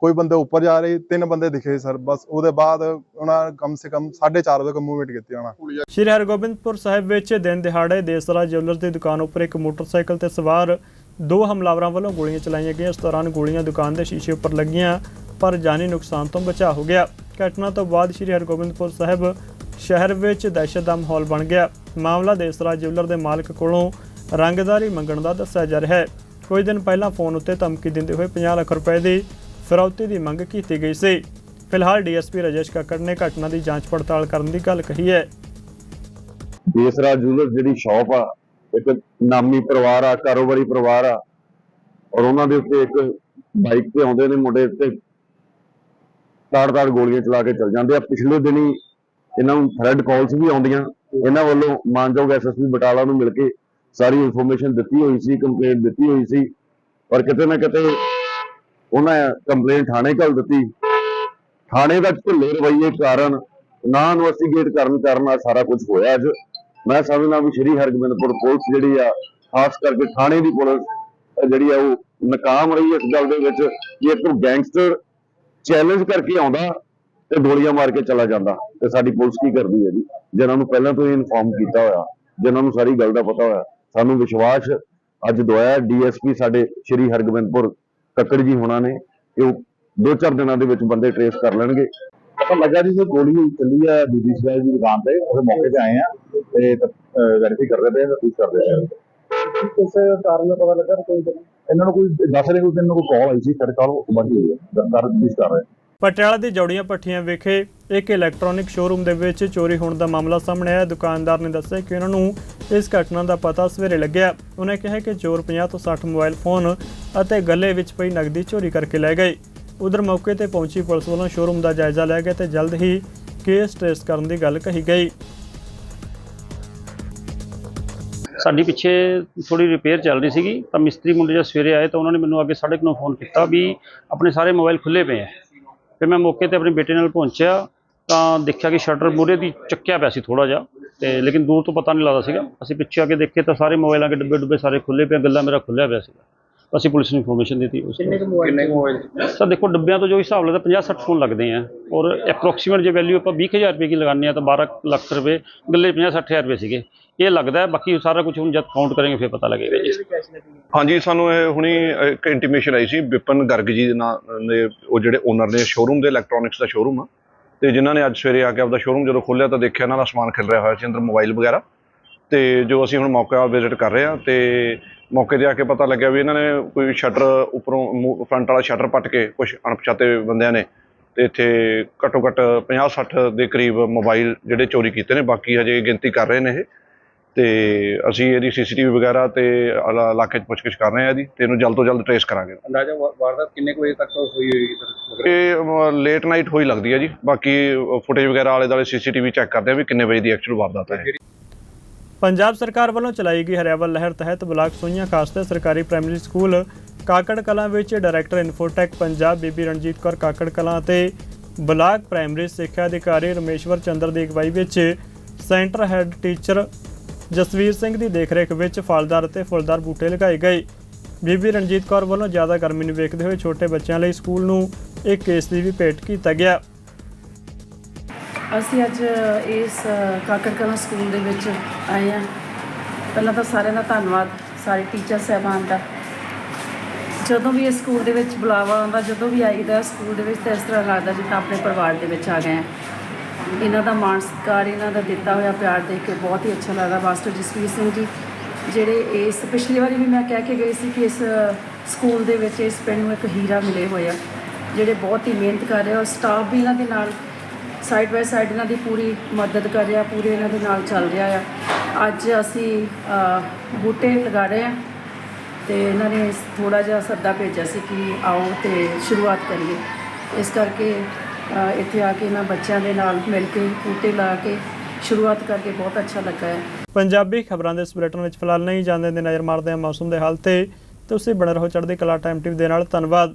ਕੋਈ ਬੰਦੇ ਉੱਪਰ ਜਾ ਰਹੇ, ਤਿੰਨ ਬੰਦੇ ਦਿਖੇ ਸਰ, ਬਸ ਉਹਦੇ ਬਾਅਦ ਉਹਨਾਂ ਕਮ ਸੇ ਕਮ 4:30 ਵਜੇ ਮੂਵਮੈਂਟ ਕੀਤੀ ਉਹਨਾਂ ਸ਼੍ਰੀ ਹਰਗੋਬਿੰਦਪੁਰ ਸਾਹਿਬ ਵਿੱਚ ਦਿਨ ਦਿਹਾੜੇ ਦੇਸਰਾ ਜਿਊਲਰਸ ਦੀ ਦੁਕਾਨ ਉੱਪਰ ਇੱਕ ਮੋਟਰਸਾਈਕਲ ਤੇ ਸਵਾਰ ਦੋ ਹਮਲਾਵਰਾਂ ਵੱਲੋਂ ਗੋਲੀਆਂ ਚਲਾਈਆਂ ਗਈਆਂ। ਇਸ ਦੌਰਾਨ ਗੋਲੀਆਂ ਦੁਕਾਨ ਦੇ ਸ਼ੀਸ਼ੇ ਉੱਪਰ ਲੱਗੀਆਂ, ਪਰ ਜਾਨੀ ਨੁਕਸਾਨ ਤੋਂ ਬਚਾ ਹੋ ਗਿਆ। ਘਟਨਾ ਤੋਂ ਬਾਅਦ ਸ਼੍ਰੀ ਹਰਗੋਬਿੰਦਪੁਰ ਸਾਹਿਬ ਸ਼ਹਿਰ ਵਿੱਚ ਦਹਿਸ਼ਤ ਦਾ ਮਾਹੌਲ ਬਣ ਗਿਆ। ਮਾਮਲਾ ਦੇਸਰਾ ਜਿਊਲਰ ਦੇ ਮਾਲਕ ਕੋਲੋਂ ਰੰਗਦਾਰੀ ਮੰਗਣ ਦਾ ਦੱਸਿਆ ਜਾ ਰਿਹਾ ਹੈ। ਕੁਝ ਦਿਨ ਪਹਿਲਾਂ ਫੋਨ ਉੱਤੇ ਧਮਕੀ ਦਿੰਦੇ ਹੋਏ 50 ਲੱਖ ਰੁਪਏ ਦੀ ਫਿਰੌਤੀ ਦੀ ਮੰਗ ਕੀਤੀ ਗਈ ਸੀ। ਫਿਲਹਾਲ ਡੀਐਸਪੀ ਰਜੇਸ਼ ਕੱਕੜ ਨੇ ਘਟਨਾ ਦੀ ਜਾਂਚ ਪੜਤਾਲ ਕਰਨ ਦੀ ਗੱਲ ਕਹੀ ਹੈ। ਦੇਸਰਾ ਜੂਲਰ ਜਿਹੜੀ ਸ਼ਾਪ ਆ, ਇੱਕ ਨਾਮੀ ਪਰਿਵਾਰ ਆ, ਕਾਰੋਬਾਰੀ ਪਰਿਵਾਰ ਆ, ਔਰ ਉਹਨਾਂ ਦੇ ਉੱਤੇ ਇੱਕ ਬਾਈਕ ਤੇ ਆਉਂਦੇ ਨੇ, ਮੁੰਡੇ ਤੇ ਤਾੜ-ਤਾੜ ਗੋਲੀਆਂ ਚਲਾ ਕੇ ਚਲ ਜਾਂਦੇ ਆ। ਪਿਛਲੇ ਦਿਨੀ ਇਹਨਾਂ ਨੂੰ ਥ੍ਰੈਡ ਕਾਲਸ ਵੀ ਆਉਂਦੀਆਂ। ਇਹਨਾਂ ਵੱਲੋਂ ਮਾਨਯੋਗ ਐਸਐਸਪੀ ਬਟਾਲਾ ਨੂੰ ਮਿਲ ਕੇ ਸਾਰੀ ਇਨਫੋਰਮੇਸ਼ਨ ਦਿੱਤੀ ਹੋਈ ਸੀ ਕੰਪਲੇਂਟ ਦਿੱਤੀ ਹੋਈ ਸੀ। ਪਰ ਕਿਤੇ ਨਾ ਕਿਤੇ ਉਹਨਾਂ ਕੰਪਲੇਂਟ ਥਾਣੇ ਘੱਲ ਦਿੱਤੀ। ਥਾਣੇ ਦਾ ਢਿੱਲੇ ਰਵੱਈਏ ਕਾਰਨ ਨਾ ਇਨਵੈਸਟੀਗੇਟ ਕਰਨ ਕਾਰਨ ਆ ਸਾਰਾ ਕੁਝ ਹੋਇਆ ਅੱਜ। ਮੈਂ ਸਮਝਦਾ ਵੀ ਸ਼੍ਰੀ ਹਰਗੋਬਿੰਦਪੁਰ ਪੁਲਿਸ ਜਿਹੜੀ ਆ, ਖਾਸ ਕਰਕੇ ਥਾਣੇ ਦੀ ਪੁਲਿਸ, ਜਿਹੜੀ ਆ ਉਹ ਨਾਕਾਮ ਰਹੀ ਇਸ ਗੱਲ ਦੇ ਵਿੱਚ। ਕਿ ਇੱਕ ਗੈਂਗਸਟਰ ਚੈਲੰਜ ਕਰਕੇ ਆਉਂਦਾ ਤੇ ਗੋਲੀਆਂ ਮਾਰ ਕੇ ਚਲਾ ਜਾਂਦਾ ਤੇ ਸਾਡੀ ਪੁਲਿਸ ਕੀ ਕਰਦੀ ਹੈ ਜੀ? ਜਿਨ੍ਹਾਂ ਨੂੰ ਪਹਿਲਾਂ ਤੋਂ ਹੀ ਇਨਫੋਰਮ ਕੀਤਾ ਹੋਇਆ ਜਿਨ੍ਹਾਂ ਨੂੰ ਸਾਰੀ ਗੱਲ ਦਾ ਪਤਾ ਹੋਇਆ ਸਾਨੂੰ ਵਿਸ਼ਵਾਸ ਅੱਜ ਦਵਾਇਆ ਡੀਐਸਪੀ ਸਾਡੇ ਸ਼੍ਰੀ ਹਰਗੋਬਿੰਦਪੁਰ ਕੱਕੜ ਜੀ ਹੋਣਾ ਨੇ ਕਿ ਉਹ ਦੋ ਚਾਰ ਦਿਨਾਂ ਦੇ ਵਿੱਚ ਬੰਦੇ ਟ੍ਰੇਸ ਕਰ ਲੈਣਗੇ। ਪਤਾ ਲੱਗਾ ਜੀ ਕਿ ਗੋਲੀ ਚੱਲੀ ਆ ਬੀਬੀ ਸ਼ਾਹ ਦੀ ਦੁਕਾਨ ਤੇ ਉਹਦੇ ਮੌਕੇ ਤੇ ਆਏ ਆ ਤੇ ਵੈਰੀਫਾਈ ਕਰ ਰਹੇ ਪਏ ਆ ਤਫਤੀਸ਼ ਕਰ ਰਹੇ ਆ। ਕਿਸੇ ਕਾਰਨ ਦਾ ਪਤਾ ਲੱਗਾ ਕੋਈ ਇਹਨਾਂ ਨੂੰ ਕੋਈ ਦੱਸ ਰਹੇ ਕੋਈ ਇਹਨਾਂ ਨੂੰ ਕੋਈ ਕਾਲ ਆਈ ਸੀ ਸਾਡੇ ਕੋਲ ਉਹ ਬੰਦ ਹੋਈ ਹੈ ਦਰਕਾਰ ਤਫਤੀਸ਼ ਕਰ ਰਹੇ। ਪਟਿਆਲਾ ਦੀ ਜੌੜੀਆਂ ਪੱਠੀਆਂ ਵਿਖੇ ਇੱਕ ਇਲੈਕਟ੍ਰੋਨਿਕ ਸ਼ੋਰੂਮ ਦੇ ਵਿੱਚ ਚੋਰੀ ਹੋਣ ਦਾ ਮਾਮਲਾ ਸਾਹਮਣੇ ਆਇਆ। ਦੁਕਾਨਦਾਰ ਨੇ ਦੱਸਿਆ ਕਿ ਉਹਨਾਂ ਨੂੰ ਇਸ ਘਟਨਾ ਦਾ ਪਤਾ ਸਵੇਰੇ ਲੱਗਿਆ। ਉਹਨੇ ਕਿਹਾ ਕਿ ਚੋਰ 50 ਤੋਂ 60 ਮੋਬਾਈਲ ਫੋਨ ਅਤੇ ਗੱਲੇ ਵਿੱਚ ਪਈ ਨਕਦੀ ਚੋਰੀ ਕਰਕੇ ਲੈ ਗਏ। ਉਧਰ ਮੌਕੇ ਤੇ ਪਹੁੰਚੀ ਪੁਲਿਸ ਵੱਲੋਂ ਸ਼ੋਰੂਮ ਦਾ ਜਾਇਜ਼ਾ ਲਿਆ ਗਿਆ ਤੇ ਜਲਦ ਹੀ ਕੇਸ ਟ੍ਰੇਸ ਕਰਨ ਦੀ ਗੱਲ ਕਹੀ ਗਈ। ਸਾਡੀ ਪਿੱਛੇ ਥੋੜੀ ਰਿਪੇਅਰ ਚੱਲ ਰਹੀ ਸੀਗੀ, ਤਾਂ ਮਿਸਤਰੀ ਮੁੰਡੇ ਜਦ ਸਵੇਰੇ ਆਏ ਤਾਂ ਉਹਨਾਂ ਨੇ ਮੈਨੂੰ ਅੱਗੇ 9:30 ਫੋਨ ਕੀਤਾ ਵੀ ਆਪਣੇ ਸਾਰੇ ਮੋਬਾਈਲ ਖੁੱਲੇ ਪਏ ਆ। ਫਿਰ ਮੈਂ ਮੌਕੇ ਤੇ ਆਪਣੇ ਬੇਟੇ ਨਾਲ ਪਹੁੰਚਿਆ ਤਾਂ ਦੇਖਿਆ ਕਿ ਸ਼ਟਰ ਮੂਹਰੇ ਦੀ ਚੱਕਿਆ ਪਿਆ ਸੀ ਥੋੜਾ ਜਿਹਾ ਤੇ ਲੇਕਿਨ ਦੂਰ ਤੋਂ ਪਤਾ ਨਹੀਂ ਲੱਗਦਾ ਸੀਗਾ। ਅਸੀਂ ਪਿੱਛੇ ਆ ਕੇ ਦੇਖੇ ਤਾਂ ਸਾਰੇ ਮੋਬਾਈਲਾਂ ਦੇ ਡੱਬੇ ਡੁੱਬੇ ਸਾਰੇ ਖੁੱਲੇ ਪਏ ਗੱਲਾ ਮੇਰਾ ਖੁੱਲਿਆ ਪਿਆ ਸੀਗਾ। ਅਸੀਂ ਪੁਲਿਸ ਨੂੰ ਇਨਫੋਰਮੇਸ਼ਨ ਦਿੱਤੀ ਉਸ ਕਿੰਨੇ ਕੁ ਮੋਬਾਈਲ ਸਰ ਦੇਖੋ ਡੱਬਿਆਂ ਤੋਂ ਜੋ ਹਿਸਾਬ ਲੱਗਦਾ 50 60 ਫੋਨ ਲੱਗਦੇ ਆ ਔਰ ਐਪਰੋਕਸੀਮੇਟ ਜੇ ਵੈਲਿਊ ਆਪਾਂ 20000 ਰੁਪਏ ਦੀ ਲਗਾਉਂਦੇ ਆ ਤਾਂ 12 ਲੱਖ ਰੁਪਏ ਗੱਲੇ 50 60000 ਰੁਪਏ ਸੀਗੇ। ਇਹ ਲੱਗਦਾ ਬਾਕੀ ਸਾਰਾ ਕੁਝ ਹੁਣ ਜਦ ਕਾਊਂਟ ਕਰਾਂਗੇ ਫਿਰ ਪਤਾ ਲੱਗੇਗਾ ਜੀ। ਹਾਂਜੀ, ਸਾਨੂੰ ਇਹ ਹੁਣੀ ਇੱਕ ਇੰਟੀਮੇਸ਼ਨ ਆਈ ਸੀ ਵਿਪਨ ਗਰਗ ਜੀ ਦੇ ਨਾਂ ਦੇ, ਉਹ ਜਿਹੜੇ ਓਨਰ ਨੇ ਸ਼ੋਰੂਮ ਦੇ ਇਲੈਕਟ੍ਰੋਨਿਕਸ ਦਾ ਸ਼ੋਰੂਮ ਆ। ਤੇ ਜਿਨ੍ਹਾਂ ਨੇ ਅੱਜ ਸਵੇਰੇ ਆ ਕੇ ਆਪਦਾ ਸ਼ੋਰੂਮ ਜਦੋਂ ਖੋਲ੍ਹਿਆ ਤਾਂ ਦੇਖਿਆ ਇਹਨਾਂ ਦਾ ਸਮਾਨ ਖਿਲ ਰਿਹਾ ਹੋਇਆ ਸੀ ਅੰਦਰ ਮੋਬਾਈਲ ਵਗੈਰਾ। ਤੇ ਜੋ ਅਸੀਂ ਹੁਣ ਮੌਕਾ ਵਿਜ਼ਿਟ ਕਰ ਰਹੇ ਹਾਂ ਤੇ ਮੌਕੇ ਤੇ ਆ ਕੇ ਪਤਾ ਲੱਗਿਆ ਵੀ ਇਹਨਾਂ ਨੇ ਕੋਈ ਸ਼ਟਰ ਉੱਪਰੋਂ ਫਰੰਟ ਵਾਲਾ ਸ਼ਟਰ ਪੱਟ ਕੇ ਕੁਝ ਅਣਪਛਾਤੇ ਬੰਦਿਆਂ ਨੇ ਤੇ ਇੱਥੇ ਘੱਟੋ ਘੱਟ 50 60 ਦੇ ਕਰੀਬ ਮੋਬਾਈਲ ਜਿਹੜੇ ਚੋਰੀ ਕੀਤੇ ਨੇ, ਬਾਕੀ ਹਜੇ ਗਿਣਤੀ ਕਰ ਰਹੇ ਨੇ ਇਹ। ਤੇ ਅਸੀਂ ਇਹਦੀ ਸੀਸੀਟੀਵੀ ਵਗੈਰਾ ਤੇ ਇਲਾ- ਇਲਾਕੇ 'ਚ ਪੁੱਛਗਿੱਛ ਕਰ ਰਹੇ ਹਾਂ ਜੀ ਤੇ ਇਹਨੂੰ ਜਲਦ ਤੋਂ ਜਲਦ ਟ੍ਰੇਸ ਕਰਾਂਗੇ ਅੰਦਾਜ਼ਾ ਵਾਰਦਾਤ ਕਿੰਨੇ ਕੁ ਵਜੇ ਤੱਕ ਹੋਈ ਹੋਏਗੀ ਸਰ? ਇਹ ਲੇਟ ਨਾਈਟ ਹੋਈ ਲੱਗਦੀ ਹੈ ਜੀ। ਬਾਕੀ ਫੁਟੇਜ ਵਗੈਰਾ ਆਲੇ ਦੁਆਲੇ ਸੀਸੀਟੀਵੀ ਚੈੱਕ ਕਰਦੇ ਆ ਵੀ ਕਿੰਨੇ ਵਜੇ ਦੀ ਐਕਚੁਅਲ ਵਾਰਦਾਤ ਹੈ। ਪੰਜਾਬ ਸਰਕਾਰ ਵੱਲੋਂ ਚਲਾਈ ਗਈ ਹਰਿਆਵਲ ਲਹਿਰ ਤਹਿਤ ਬਲਾਕ ਸੋਈਆਂ ਖਾਸ ਤੇ ਸਰਕਾਰੀ ਪ੍ਰਾਇਮਰੀ ਸਕੂਲ ਕਾਕੜ ਕਲਾਂ ਵਿੱਚ ਡਾਇਰੈਕਟਰ ਇਨਫੋਟੈਕ ਪੰਜਾਬ ਬੀਬੀ ਰਣਜੀਤ ਕੌਰ ਕਾਕੜ ਕਲਾਂ ਅਤੇ ਬਲਾਕ ਪ੍ਰਾਇਮਰੀ ਸਿੱਖਿਆ ਅਧਿਕਾਰੀ ਰਮੇਸ਼ਵਰ ਚੰਦਰ ਦੀ ਅਗਵਾਈ ਵਿੱਚ centre head teacher Jasvir Singh ਦੀ ਦੇਖਰੇਖ ਵਿੱਚ ਫਲਦਾਰ ਅਤੇ ਫੁੱਲਦਾਰ ਬੂਟੇ ਲਗਾਏ ਗਏ। ਬੀਬੀ ਰਣਜੀਤ ਕੌਰ ਵੱਲੋਂ ਜ਼ਿਆਦਾ ਗਰਮੀ ਨੂੰ ਵੇਖਦੇ ਹੋਏ ਛੋਟੇ ਬੱਚਿਆਂ ਲਈ ਸਕੂਲ ਨੂੰ ਇੱਕ ਕੇਸਰੀ ਵੀ ਭੇਟ ਕੀਤਾ ਗਿਆ। ਅਸੀਂ ਅੱਜ ਇਸ ਕਾਕਰ ਕਲਾਂ ਸਕੂਲ ਦੇ ਵਿੱਚ ਆਏ ਹਾਂ। ਪਹਿਲਾਂ ਤਾਂ ਸਾਰਿਆਂ ਦਾ ਧੰਨਵਾਦ, ਸਾਰੇ ਟੀਚਰ ਸਹਿਬਾਨ ਦਾ। ਜਦੋਂ ਵੀ ਇਸ ਸਕੂਲ ਦੇ ਵਿੱਚ ਬੁਲਾਵਾ ਆਉਂਦਾ, ਜਦੋਂ ਵੀ ਆਈਦਾ ਸਕੂਲ ਦੇ ਵਿੱਚ, ਤਾਂ ਇਸ ਤਰ੍ਹਾਂ ਲੱਗਦਾ ਜਿੱਦਾਂ ਆਪਣੇ ਪਰਿਵਾਰ ਦੇ ਵਿੱਚ ਆ ਗਏ ਹਾਂ। ਇਹਨਾਂ ਦਾ ਮਾਣ ਸਤਿਕਾਰ ਇਹਨਾਂ ਦਾ ਦਿੱਤਾ ਹੋਇਆ ਪਿਆਰ ਦੇਖ ਕੇ ਬਹੁਤ ਹੀ ਅੱਛਾ ਲੱਗਦਾ ਮਾਸਟਰ ਜਸਵੀਰ ਸਿੰਘ ਜੀ, ਜਿਹੜੇ ਇਸ ਪਿਛਲੀ ਵਾਰੀ ਵੀ ਮੈਂ ਕਹਿ ਕੇ ਗਈ ਸੀ ਕਿ ਇਸ ਸਕੂਲ ਦੇ ਵਿੱਚ ਇਸ ਪਿੰਡ ਨੂੰ ਇੱਕ ਹੀਰਾ ਮਿਲੇ ਹੋਏ ਆ, ਜਿਹੜੇ ਬਹੁਤ ਹੀ ਮਿਹਨਤ ਕਰ ਰਹੇ ਆ ਔਰ ਸਟਾਫ ਵੀ ਇਹਨਾਂ ਦੇ ਨਾਲ ਸਾਈਡ ਬਾਏ ਸਾਈਡ ਇਹਨਾਂ ਦੀ ਪੂਰੀ ਮਦਦ ਕਰ ਰਿਹਾ, ਪੂਰੇ ਇਹਨਾਂ ਦੇ ਨਾਲ ਚੱਲ ਰਿਹਾ ਆ। ਅੱਜ ਅਸੀਂ ਬੂਟੇ ਲਗਾ ਰਹੇ ਆ ਤੇ ਇਹਨਾਂ ਨੇ ਥੋੜਾ ਜਿਹਾ ਸੱਦਾ ਭੇਜਿਆ ਸੀ ਕਿ ਆਓ ਤੇ ਸ਼ੁਰੂਆਤ ਕਰੀਏ। ਇਸ ਕਰਕੇ ਇੱਥੇ ਆ ਕੇ ਮੈਂ ਬੱਚਿਆਂ ਦੇ ਨਾਲ ਮਿਲ ਕੇ ਬੂਟੇ ਲਾ ਕੇ ਸ਼ੁਰੂਆਤ ਕਰਕੇ ਬਹੁਤ ਅੱਛਾ ਲੱਗਾ ਹੈ। ਪੰਜਾਬੀ ਖਬਰਾਂ ਦੇ ਇਸ ਬੁਲੇਟਿਨ ਵਿੱਚ ਫਿਲਹਾਲ ਨਹੀਂ ਜਾਂਦੇ, ਦੇ ਨਜ਼ਰ ਮਾਰਦੇ ਹਾਂ ਮੌਸਮ ਦੇ ਹਾਲ ਤੇ। ਤੁਸੀਂ ਬਣੇ ਰਹੋ ਚੜ੍ਹਦੀ ਕਲਾ ਟਾਈਮ ਟੀਵੀ ਦੇ ਨਾਲ, ਧੰਨਵਾਦ।